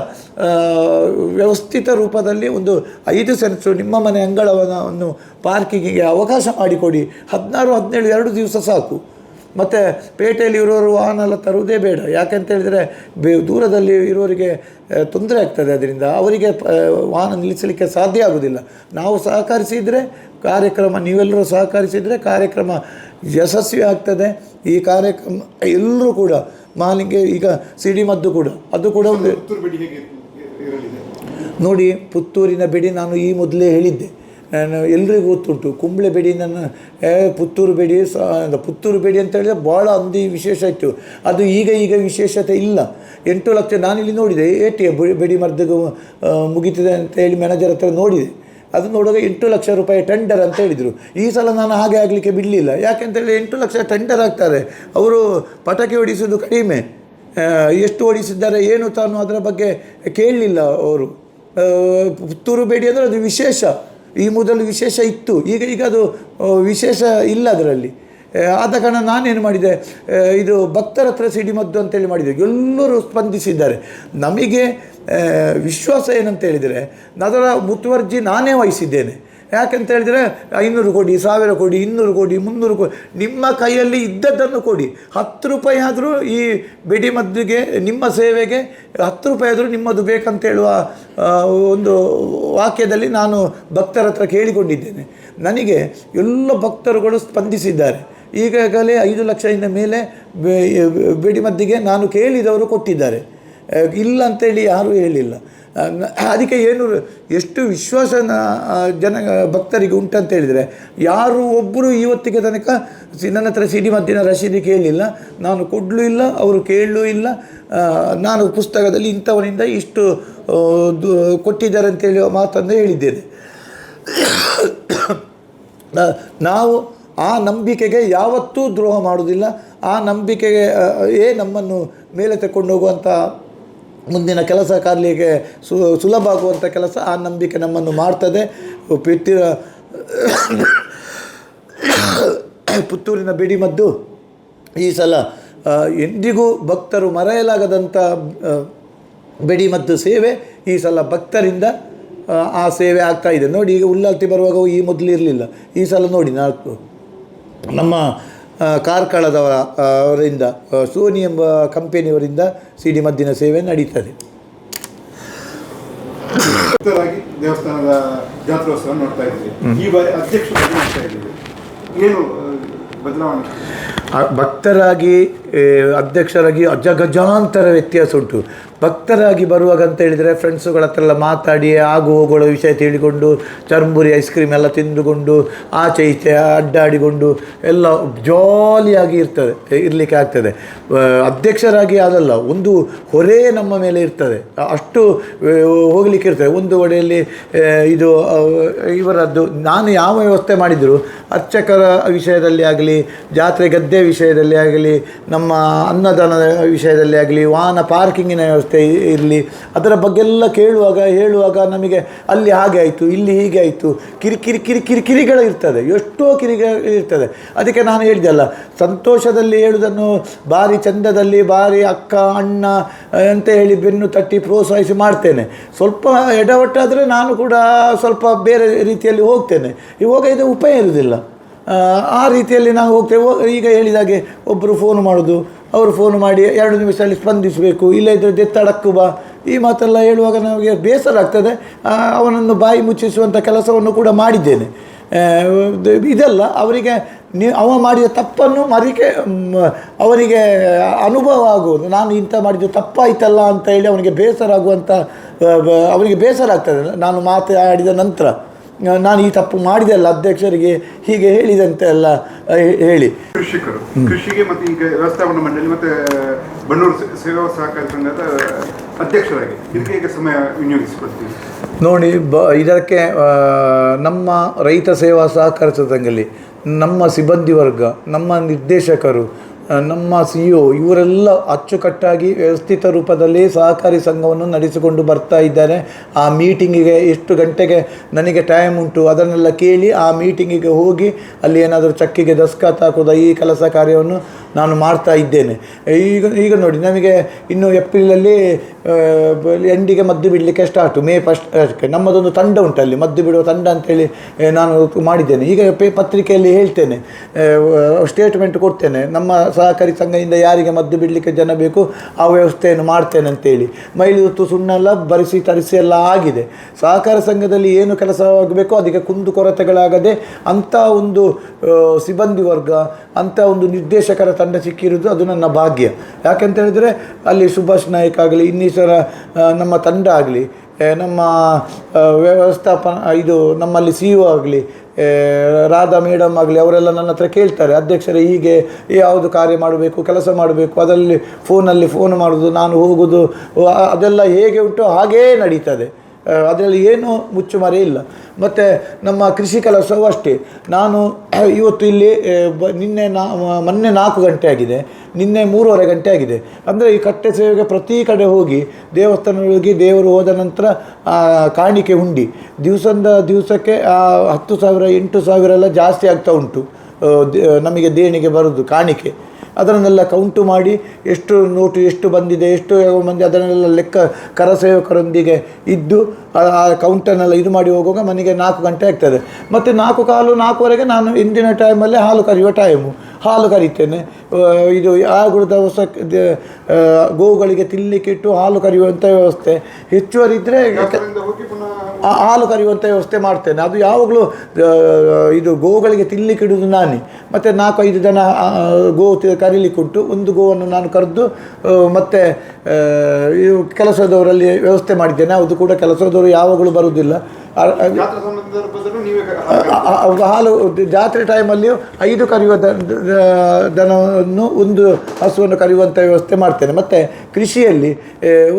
ವ್ಯವಸ್ಥಿತ ರೂಪದಲ್ಲಿ ಒಂದು ಐದು ಸೆನ್ಸು ನಿಮ್ಮ ಮನೆ ಅಂಗಳವನ್ನು ಪಾರ್ಕಿಂಗಿಗೆ ಅವಕಾಶ ಮಾಡಿಕೊಡಿ. ಹದಿನಾರು, ಹದಿನೇಳು, ಎರಡು ದಿವಸ ಸಾಕು. ಮತ್ತು ಪೇಟೆಯಲ್ಲಿ ಇರೋರು ವಾಹನ ಎಲ್ಲ ತರುವುದೇ ಬೇಡ. ಯಾಕೆಂತ ಹೇಳಿದರೆ ಬೇ ದೂರದಲ್ಲಿ ಇರೋರಿಗೆ ತೊಂದರೆ ಆಗ್ತದೆ. ಅದರಿಂದ ಅವರಿಗೆ ವಾಹನ ನಿಲ್ಲಿಸಲಿಕ್ಕೆ ಸಾಧ್ಯ ಆಗೋದಿಲ್ಲ ನಾವು ಸಹಕರಿಸಿದರೆ ಕಾರ್ಯಕ್ರಮ ನೀವೆಲ್ಲರೂ ಸಹಕರಿಸಿದರೆ ಕಾರ್ಯಕ್ರಮ ಯಶಸ್ವಿ ಆಗ್ತದೆ. ಈ ಕಾರ್ಯಕ್ರಮ ಎಲ್ಲರೂ ಕೂಡ ಮಾಲಿಂಗೆ ಈಗ ಸಿಡಿ ಮದ್ದು ಕೂಡ ಅದು ಕೂಡ ನೋಡಿ ಪುತ್ತೂರಿನ ಬಿಡಿ ನಾನು ಈ ಮೊದಲೇ ಹೇಳಿದ್ದೆ. ನಾನು ಎಲ್ರಿಗೂ ಗೊತ್ತುಂಟು. ಕುಂಬಳೆ ಬೆಡಿ ನನ್ನ ಪುತ್ತೂರು ಬೆಡಿ ಸ ಅಂತ ಪುತ್ತೂರು ಬೆಡಿ ಅಂತ ಹೇಳಿದ್ರೆ ಭಾಳ ಅಂದಿ ವಿಶೇಷ ಇತ್ತು. ಅದು ಈಗ ಈಗ ವಿಶೇಷತೆ ಇಲ್ಲ. ಎಂಟು ಲಕ್ಷ, ನಾನಿಲ್ಲಿ ನೋಡಿದೆ ಎ ಟಿ ಬೆಡಿ ಮರ್ದಗ ಮುಗಿತಿದೆ ಅಂತ ಹೇಳಿ ಮ್ಯಾನೇಜರ್ ಹತ್ರ ನೋಡಿದೆ. ಅದು ನೋಡುವಾಗ ಎಂಟು ಲಕ್ಷ ರೂಪಾಯಿ ಟೆಂಡರ್ ಅಂತ ಹೇಳಿದರು. ಈ ಸಲ ನಾನು ಹಾಗೆ ಆಗಲಿಕ್ಕೆ ಬಿಡಲಿಲ್ಲ. ಯಾಕೆಂತೇಳಿ ಎಂಟು ಲಕ್ಷ ಟೆಂಡರ್ ಆಗ್ತಾರೆ. ಅವರು ಪಟಾಕಿ ಹೊಡಿಸೋದು ಕಡಿಮೆ. ಎಷ್ಟು ಓಡಿಸಿದ್ದಾರೆ ಏನು ತಾನು ಅದರ ಬಗ್ಗೆ ಕೇಳಲಿಲ್ಲ ಅವರು. ಪುತ್ತೂರು ಬೇಡಿ ಅಂದರೆ ಅದು ವಿಶೇಷ. ಈ ಮೊದಲು ವಿಶೇಷ ಇತ್ತು. ಈಗ ಈಗ ಅದು ವಿಶೇಷ ಇಲ್ಲ ಅದರಲ್ಲಿ. ಆದ ಕಾರಣ ನಾನೇನು ಮಾಡಿದೆ ಇದು ಭಕ್ತರ ಹತ್ರ ಸಿಡಿಮದ್ದು ಅಂತೇಳಿ ಮಾಡಿದೆ. ಎಲ್ಲರೂ ಸ್ಪಂದಿಸಿದ್ದಾರೆ. ನಮಗೆ ವಿಶ್ವಾಸ ಏನಂತ ಹೇಳಿದರೆ ಅದರ ಮುತುವರ್ಜಿ ನಾನೇ ವಹಿಸಿದ್ದೇನೆ. ಯಾಕಂತ ಹೇಳಿದರೆ, ಐನೂರು ಕೊಡಿ ಸಾವಿರ ಕೊಡಿ ಇನ್ನೂರು ಕೊಡಿ ಮುನ್ನೂರು ಕೊಡಿ ನಿಮ್ಮ ಕೈಯಲ್ಲಿ ಇದ್ದದ್ದನ್ನು ಕೊಡಿ. ಹತ್ತು ರೂಪಾಯಿ ಆದರೂ ಈ ಬೆಡಿ ಮದ್ದಿಗೆ, ನಿಮ್ಮ ಸೇವೆಗೆ ಹತ್ತು ರೂಪಾಯಿ ಆದರೂ ನಿಮ್ಮದು ಬೇಕಂತ ಹೇಳುವ ಒಂದು ವಾಕ್ಯದಲ್ಲಿ ನಾನು ಭಕ್ತರ ಹತ್ರ ಕೇಳಿಕೊಂಡಿದ್ದೇನೆ. ನನಗೆ ಎಲ್ಲ ಭಕ್ತರುಗಳು ಸ್ಪಂದಿಸಿದ್ದಾರೆ. ಈಗಾಗಲೇ ಐದು ಲಕ್ಷದಿಂದ ಮೇಲೆ ಬೆಡಿಮದ್ದಿಗೆ ನಾನು ಕೇಳಿದವರು ಕೊಟ್ಟಿದ್ದಾರೆ. ಇಲ್ಲ ಅಂತೇಳಿ ಯಾರೂ ಹೇಳಿಲ್ಲ. ಅದಕ್ಕೆ ಏನು ಎಷ್ಟು ವಿಶ್ವಾಸ ಜನ, ಭಕ್ತರಿಗೆ ಉಂಟಂತ ಹೇಳಿದರೆ, ಯಾರು ಒಬ್ಬರು ಇವತ್ತಿಗೆ ತನಕ ನನ್ನ ಹತ್ರ ಸಿಡಿ ಮದ್ದಿನ ರಸೀದಿ ಕೇಳಲಿಲ್ಲ, ನಾನು ಕೊಡಲೂ ಇಲ್ಲ, ಅವರು ಕೇಳಲೂ ಇಲ್ಲ ನಾನು ಪುಸ್ತಕದಲ್ಲಿ ಇಂಥವನಿಂದ ಇಷ್ಟು ಕೊಟ್ಟಿದ್ದಾರೆ ಅಂತೇಳಿ ಮಾತನ್ನು ಹೇಳಿದ್ದೇನೆ. ನಾವು ಆ ನಂಬಿಕೆಗೆ ಯಾವತ್ತೂ ದ್ರೋಹ ಮಾಡುವುದಿಲ್ಲ, ಆ ನಂಬಿಕೆಗೆ ಏ ನಮ್ಮನ್ನು ಮೇಲೆ ತಗೊಂಡು ಹೋಗುವಂಥ ಮುಂದಿನ ಕೆಲಸ ಕಾರ್ಯಕ್ಕೆ ಸುಲಭ ಆಗುವಂಥ ಕೆಲಸ ಆ ನಂಬಿಕೆ ನಮ್ಮನ್ನು ಮಾಡ್ತದೆ. ಪಿತ್ತಿರ ಪುತ್ತೂರಿನ ಬೆಡಿಮದ್ದು ಈ ಸಲ ಎಂದಿಗೂ ಭಕ್ತರು ಮರೆಯಲಾಗದಂಥ ಬಿಡಿಮದ್ದು ಸೇವೆ ಈ ಸಲ ಭಕ್ತರಿಂದ ಆ, ಸೇವೆ ಆಗ್ತಾ ಇದೆ. ನೋಡಿ ಈಗ ಉಳ್ಳಾಲ್ತಿ ಬರುವಾಗ ಈ ಮೊದಲು ಇರಲಿಲ್ಲ. ಈ ಸಲ ನೋಡಿ ನಾಲ್ಕು. ನಮ್ಮ ಕಾರ್ಕಳದವರ ಅವರಿಂದ ಸೋನಿ ಎಂಬ ಕಂಪೆನಿಯವರಿಂದ ಸಿಡಿ ಮದ್ದಿನ ಸೇವೆ ನಡೀತದೆ. ಭಕ್ತರಾಗಿ ದೇವಸ್ಥಾನದ ಜಾತ್ರೋತ್ಸವ ನೋಡ್ತಾ ಇದ್ದೀವಿ. ಈ ಬಾರಿ ಅಧ್ಯಕ್ಷರಾಗಿ ನೋಡ್ತಾ ಇದ್ದೀವಿ ಏನು ಬದಲಾವಣೆ? ಭಕ್ತರಾಗಿ ಅಧ್ಯಕ್ಷರಾಗಿ ಅಜಗಜಾಂತರ ವ್ಯತ್ಯಾಸ ಉಂಟು. ಭಕ್ತರಾಗಿ ಬರುವಾಗ ಅಂತ ಹೇಳಿದರೆ ಫ್ರೆಂಡ್ಸುಗಳ ಹತ್ರ ಎಲ್ಲ ಮಾತಾಡಿ ಆಗು ಹೋಗುವ ವಿಷಯ ತಿಳಿಕೊಂಡು ಚರ್ಮುರಿ ಐಸ್ ಕ್ರೀಮ್ ಎಲ್ಲ ತಿಂದುಕೊಂಡು, ಆಚೆ ಈಚೆ ಅಡ್ಡಾಡಿಕೊಂಡು ಎಲ್ಲ ಜಾಲಿಯಾಗಿ ಇರ್ತದೆ ಇರಲಿಕ್ಕೆ ಆಗ್ತದೆ. ಅಧ್ಯಕ್ಷರಾಗಿ ಅದಲ್ಲ ಒಂದು ಹೊರೆ ನಮ್ಮ ಮೇಲೆ ಇರ್ತದೆ. ಅಷ್ಟು ಹೋಗಲಿಕ್ಕೆ ಇರ್ತದೆ. ಒಂದು ಒಡೆಯಲ್ಲಿ ಇದು ಇವರದ್ದು, ನಾನು ಯಾವ ವ್ಯವಸ್ಥೆ ಮಾಡಿದರೂ, ಅರ್ಚಕರ ವಿಷಯದಲ್ಲಿ ಆಗಲಿ, ಜಾತ್ರೆ ಗದ್ದೆ ವಿಷಯದಲ್ಲಿ ಆಗಲಿ, ನಮ್ಮ ಅನ್ನದಾನದ ವಿಷಯದಲ್ಲಿ ಆಗಲಿ, ವಾಹನ ಪಾರ್ಕಿಂಗಿನ ವ್ಯವಸ್ಥೆ ಇರಲಿ, ಅದರ ಬಗ್ಗೆ ಎಲ್ಲ ಕೇಳುವಾಗ, ಹೇಳುವಾಗ ನಮಗೆ ಅಲ್ಲಿ ಹಾಗೆ ಆಯಿತು, ಇಲ್ಲಿ ಹೀಗೆ ಆಯಿತು ಕಿರಿಕಿರಿ ಕಿರಿ ಕಿರಿಕಿರಿಗಳು ಇರ್ತದೆ, ಎಷ್ಟೋ ಕಿರಿಗಳು ಇರ್ತದೆ. ಅದಕ್ಕೆ ನಾನು ಹೇಳಿದೆ ಅಲ್ಲ ಸಂತೋಷದಲ್ಲಿ ಹೇಳುವುದನ್ನು ಭಾರಿ ಚಂದದಲ್ಲಿ, ಭಾರಿ ಅಕ್ಕ, ಅಣ್ಣ ಅಂತ ಹೇಳಿ ಬೆನ್ನು ತಟ್ಟಿ ಪ್ರೋತ್ಸಾಹಿಸಿ ಮಾಡ್ತೇನೆ. ಸ್ವಲ್ಪ ಎಡವಟ್ಟಾದರೆ ನಾನು ಕೂಡ ಸ್ವಲ್ಪ ಬೇರೆ ರೀತಿಯಲ್ಲಿ ಹೋಗ್ತೇನೆ. ಇವಾಗ ಇದು ಉಪಾಯ ಇರುವುದಿಲ್ಲ. ಆ, ರೀತಿಯಲ್ಲಿ ನಾವು ಹೋಗ್ತೇವೆ. ಈಗ ಹೇಳಿದಾಗೆ ಒಬ್ಬರು ಫೋನ್ ಮಾಡೋದು. ಅವರು ಫೋನ್ ಮಾಡಿ ಎರಡು ನಿಮಿಷದಲ್ಲಿ ಸ್ಪಂದಿಸಬೇಕು ಇಲ್ಲ ಇದ್ರೆ ದೆತ್ತಡಕ್ಕು ಬಾ. ಈ ಮಾತೆಲ್ಲ ಹೇಳುವಾಗ ನಮಗೆ ಬೇಸರ ಆಗ್ತದೆ. ಅವನನ್ನು ಬಾಯಿ ಮುಚ್ಚಿಸುವಂಥ ಕೆಲಸವನ್ನು ಕೂಡ ಮಾಡಿದ್ದೇನೆ. ಇದೆಲ್ಲ ಅವರಿಗೆ ನೀವು ಅವ ಮಾಡಿದ ತಪ್ಪನ್ನು ಮರಿಕೆ ಅವರಿಗೆ ಅನುಭವ ಆಗುವುದು. ನಾನು ಇಂಥ ಮಾಡಿದ್ದು ತಪ್ಪಾಯ್ತಲ್ಲ ಅಂತ ಹೇಳಿ ಅವನಿಗೆ ಬೇಸರ ಆಗುವಂಥ ಅವರಿಗೆ ಬೇಸರ ಆಗ್ತದೆ. ನಾನು ಮಾತಾಡಿದ ನಂತರ. ನಾನು ಈ ತಪ್ಪು ಮಾಡಿದೆ ಅಲ್ಲ ಅಧ್ಯಕ್ಷರಿಗೆ ಹೀಗೆ ಹೇಳಿದಂತೆ ಎಲ್ಲ ಹೇಳಿ. ಕೃಷಿಕರು. ಕೃಷಿಗೆ ಮತ್ತೆ ಈಗ ವ್ಯವಸ್ಥಾಪನಾ ಮಂಡಳಿ ಮತ್ತೆ ಬನ್ನೂರು ಸೇ- ಸೇವಾ ಸಹಕಾರ ಸಂಘದ ಅಧ್ಯಕ್ಷರಾಗಿ. ಇದಕ್ಕೆ ಈಗ ಸಮಯ ವಿನಿಯೋಗಿಸಿಕೊಳ್ತೀವಿ ನೋಡಿ ಬ ಇದಕ್ಕೆ ನಮ್ಮ ರೈತ ಸೇವಾ ಸಹಕಾರ ಸಂಘದಲ್ಲಿ ನಮ್ಮ ಸಿಬ್ಬಂದಿ ವರ್ಗ ನಮ್ಮ ನಿರ್ದೇಶಕರು ನಮ್ಮ ಸಿ ಇ ಇವರೆಲ್ಲ ಅಚ್ಚುಕಟ್ಟಾಗಿ ವ್ಯವಸ್ಥಿತ ರೂಪದಲ್ಲಿ ಸಹಕಾರಿ ಸಂಘವನ್ನು ನಡೆಸಿಕೊಂಡು ಬರ್ತಾ ಇದ್ದಾರೆ. ಆ ಮೀಟಿಂಗಿಗೆ ಎಷ್ಟು ಗಂಟೆಗೆ ನನಗೆ ಟೈಮ್ ಉಂಟು ಅದನ್ನೆಲ್ಲ ಕೇಳಿ ಆ ಮೀಟಿಂಗಿಗೆ ಹೋಗಿ ಅಲ್ಲಿ ಏನಾದರೂ ಚಕ್ಕಿಗೆ ದಸ್ಕತ್ ಹಾಕೋದ, ಈ ಕೆಲಸ ಕಾರ್ಯವನ್ನು ನಾನು ಮಾಡ್ತಾ ಇದ್ದೇನೆ. ಈಗ ಈಗ ನೋಡಿ, ನಮಗೆ ಇನ್ನು ಏಪ್ರಿಲಲ್ಲಿ ಎಂಡಿಗೆ ಮದ್ದು ಬಿಡಲಿಕ್ಕೆ ಸ್ಟಾರ್ಟು ಮೇ ಫಸ್ಟ್ ನಮ್ಮದೊಂದು ತಂಡ ಉಂಟು ಅಲ್ಲಿ ಮದ್ದು ಬಿಡುವ ತಂಡ ಅಂತೇಳಿ ನಾನು ಮಾಡಿದ್ದೇನೆ. ಈಗ ಪೇ, ಪತ್ರಿಕೆಯಲ್ಲಿ ಹೇಳ್ತೇನೆ ಸ್ಟೇಟ್ಮೆಂಟ್ ಕೊಡ್ತೇನೆ. ನಮ್ಮ ಸಹಕಾರಿ ಸಂಘದಿಂದ ಯಾರಿಗೆ ಮದ್ದು ಬಿಡಲಿಕ್ಕೆ ಜನ ಬೇಕು, ಆ ವ್ಯವಸ್ಥೆಯನ್ನು ಮಾಡ್ತೇನೆ ಅಂತೇಳಿ. ಮೈಲುತ್ತು ಸುಣ್ಣ ಎಲ್ಲ ಬರಿಸಿ ತರಿಸಿ ಎಲ್ಲ ಆಗಿದೆ. ಸಹಕಾರ ಸಂಘದಲ್ಲಿ ಏನು ಕೆಲಸ ಆಗಬೇಕೋ ಅದಕ್ಕೆ ಕುಂದು ಕೊರತೆಗಳಾಗದೆ, ಅಂಥ ಒಂದು ಸಿಬ್ಬಂದಿ ವರ್ಗ, ಅಂಥ ಒಂದು ನಿರ್ದೇಶಕರ ತಂಡ ಸಿಕ್ಕಿರೋದು ಅದು ನನ್ನ ಭಾಗ್ಯ. ಯಾಕಂತ ಹೇಳಿದರೆ, ಅಲ್ಲಿ ಸುಭಾಷ್ ನಾಯಕ್ ಆಗಲಿ, ಇನ್ನಿತರ ನಮ್ಮ ತಂಡ ಆಗಲಿ ನಮ್ಮ ವ್ಯವಸ್ಥಾಪ ವ್ಯವಸ್ಥಾಪನ, ಇದು ನಮ್ಮಲ್ಲಿ ಸಿ ಇ ಆಗಲಿ ರಾಧಾ ಮೇಡಮ್ ಆಗಲಿ, ಅವರೆಲ್ಲ ನನ್ನ ಹತ್ರ ಕೇಳ್ತಾರೆ. ಅಧ್ಯಕ್ಷರೇ, ಹೀಗೆ ಯಾವುದು ಕಾರ್ಯ ಮಾಡಬೇಕು, ಕೆಲಸ ಮಾಡಬೇಕು, ಅದರಲ್ಲಿ ಫೋನಲ್ಲಿ ಫೋನ್ ಮಾಡೋದು ನಾನು ಹೋಗೋದು ಅದೆಲ್ಲ ಹೇಗೆ ಉಂಟು ಹಾಗೇ ನಡೀತದೆ. ಅದರಲ್ಲಿ ಏನೂ ಮುಚ್ಚುಮರೆ ಇಲ್ಲ. ಮತ್ತು ನಮ್ಮ ಕೃಷಿ ಕೆಲಸವೂ ಅಷ್ಟೇ. ನಾನು ಇವತ್ತು ಇಲ್ಲಿ ನಿನ್ನೆ ನಾ ಮೊನ್ನೆ ನಾಲ್ಕು ಗಂಟೆ ಆಗಿದೆ. ನಿನ್ನೆ ಮೂರುವರೆ ಗಂಟೆ ಆಗಿದೆ. ಅಂದರೆ ಈ ಕಟ್ಟೆ ಸೇವೆಗೆ ಪ್ರತಿ ಕಡೆ ಹೋಗಿ, ದೇವಸ್ಥಾನಗಳಿಗೆ ದೇವರು ಹೋದ ನಂತರ ಕಾಣಿಕೆ ಹುಂಡಿ ದಿವಸದಿಂದ ದಿವಸಕ್ಕೆ ಹತ್ತು ಸಾವಿರ, ಎಂಟು ಸಾವಿರ ಎಲ್ಲ ಜಾಸ್ತಿ ಆಗ್ತಾ ಉಂಟು. ನಮಗೆ ದೇಣಿಗೆ ಬರೋದು, ಕಾಣಿಕೆ. ಅದನ್ನೆಲ್ಲ ಕೌಂಟು ಮಾಡಿ ಎಷ್ಟು ನೋಟು ಎಷ್ಟು ಬಂದಿದೆ, ಎಷ್ಟು ಮಂದಿ ಅದನ್ನೆಲ್ಲ ಲೆಕ್ಕ ಕರಸೇವಕರೊಂದಿಗೆ ಇದ್ದು ಆ ಕೌಂಟನ್ನೆಲ್ಲ ಇದು ಮಾಡಿ ಹೋಗುವಾಗ ಮನೆಗೆ ನಾಲ್ಕು ಗಂಟೆ ಆಗ್ತದೆ. ಮತ್ತು ನಾಲ್ಕು ಕಾಲು ನಾಲ್ಕುವರೆಗೆ ನಾನು ಇಂದಿನ ಟೈಮಲ್ಲೇ ಹಾಲು ಕರೆಯುವ ಟೈಮು ಹಾಲು ಕರಿತೇನೆ. ಆ, ಇದು ಆಗುಳದ ಹೊಸ ದ- ತಿನ್ನಲಿಕ್ಕೆ ಗೋವುಗಳಿಗೆ ತಿನ್ನಲಿಕ್ಕಿಟ್ಟು ಹಾಲು ಕರೆಯುವಂಥ ವ್ಯವಸ್ಥೆ. ಹೆಚ್ಚುವರಿ ಇದ್ದರೆ ಹಾಲು ಕರೆಯುವಂಥ ವ್ಯವಸ್ಥೆ ಮಾಡ್ತೇನೆ. ಅದು ಯಾವಾಗಲೂ ಇದು ಗೋವುಗಳಿಗೆ ತಿನ್ನಲಿಕ್ಕೆ ಇಡುವುದು ನಾನೇ. ಮತ್ತು ನಾಲ್ಕು ಐದು ಜನ ಆ, ಗೋ ತಿ- ಕರೀಲಿಕ್ಕೆ ಒಂದು ಗೋವನ್ನು ನಾನು ಕರೆದು ಮತ್ತು ಕೆಲಸದವರಲ್ಲಿ ವ್ಯವಸ್ಥೆ ಮಾಡಿದ್ದೇನೆ. ಅದು ಕೂಡ ಕೆಲಸದವರು ಯಾವಾಗಲೂ ಬರುವುದಿಲ್ಲ. ಅದು ಹಾಲು ಜಾತ್ರೆ ಟೈಮಲ್ಲಿಯೂ ಐದು ಕರೆಯುವ ದನವನ್ನು ಒಂದು ಹಸುವನ್ನು ಕರೆಯುವಂಥ ವ್ಯವಸ್ಥೆ ಮಾಡ್ತೇನೆ. ಮತ್ತು ಕೃಷಿಯಲ್ಲಿ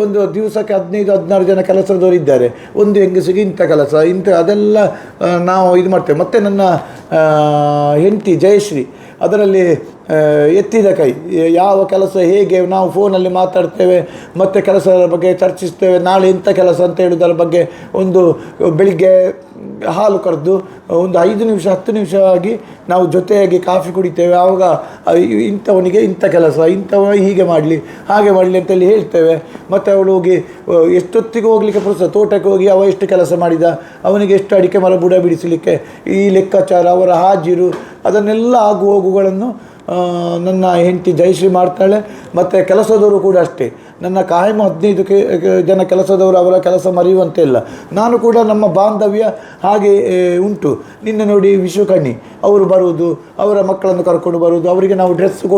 ಒಂದು ದಿವಸಕ್ಕೆ ಹದಿನೈದು ಹದಿನಾರು ಜನ ಕೆಲಸದವರು ಇದ್ದಾರೆ. ಒಂದು ಹೆಂಗಸಿಗೆ ಇಂಥ ಕೆಲಸ ಇಂಥ ಅದೆಲ್ಲ ನಾವು ಇದು ಮಾಡ್ತೇವೆ. ಮತ್ತು ನನ್ನ ಹೆಂಡತಿ ಜಯಶ್ರೀ, ಅದರಲ್ಲಿ ಎತ್ತಿದ ಕೈ. ಯಾವ ಕೆಲಸ ಹೇಗೆ ನಾವು ಫೋನಲ್ಲಿ ಮಾತಾಡ್ತೇವೆ, ಮತ್ತು ಕೆಲಸದ ಬಗ್ಗೆ ಚರ್ಚಿಸ್ತೇವೆ, ನಾಳೆ ಇಂಥ ಕೆಲಸ ಅಂತ ಹೇಳುವುದರ ಬಗ್ಗೆ ಒಂದು ಬೆಳಿಗ್ಗೆ ಹಾಲು ಕರೆದು ಒಂದು ಐದು ನಿಮಿಷ, ಹತ್ತು ನಿಮಿಷ ಆಗಿ ನಾವು ಜೊತೆಯಾಗಿ ಕಾಫಿ ಕುಡಿತೇವೆ. ಆವಾಗ ಇಂಥವನಿಗೆ ಇಂಥ ಕೆಲಸ, ಇಂಥವ ಹೀಗೆ ಮಾಡಲಿ, ಹಾಗೆ ಮಾಡಲಿ ಅಂತೇಳಿ ಹೇಳ್ತೇವೆ. ಮತ್ತು ಅವಳು ಹೋಗಿ ಎಷ್ಟೊತ್ತಿಗೆ ಹೋಗಲಿಕ್ಕೆ ಪುರುಸ, ತೋಟಕ್ಕೆ ಹೋಗಿ ಅವ ಎಷ್ಟು ಕೆಲಸ ಮಾಡಿದ, ಅವನಿಗೆ ಎಷ್ಟು ಅಡಿಕೆ ಮರ ಬುಡ ಬಿಡಿಸಲಿಕ್ಕೆ, ಈ ಲೆಕ್ಕಾಚಾರ, ಅವರ ಹಾಜಿರು ಅದನ್ನೆಲ್ಲ ಆಗು ಹೋಗುಗಳನ್ನು ನನ್ನ ಹೆಂಡತಿ ಜಯಶ್ರೀ ಮಾಡ್ತಾಳೆ. ಮತ್ತು ಕೆಲಸದವರು ಕೂಡ ಅಷ್ಟೇ. ನನ್ನ ಕಾಯಂ ಹದಿನೈದು ಕೆ ಜನ ಕೆಲಸದವರು ಅವರ ಕೆಲಸ ಮರೆಯುವಂತೆ ಇಲ್ಲ. ನಾನು ಕೂಡ ನಮ್ಮ ಬಾಂಧವ್ಯ ಹಾಗೆ ಉಂಟು. ನಿನ್ನೆ ನೋಡಿ ವಿಶ್ವಕಣ್ಣಿ ಅವರು ಬರುವುದು, ಅವರ ಮಕ್ಕಳನ್ನು ಕರ್ಕೊಂಡು ಬರುವುದು, ಅವರಿಗೆ ನಾವು ಡ್ರೆಸ್ ಕೊಡುವುದು.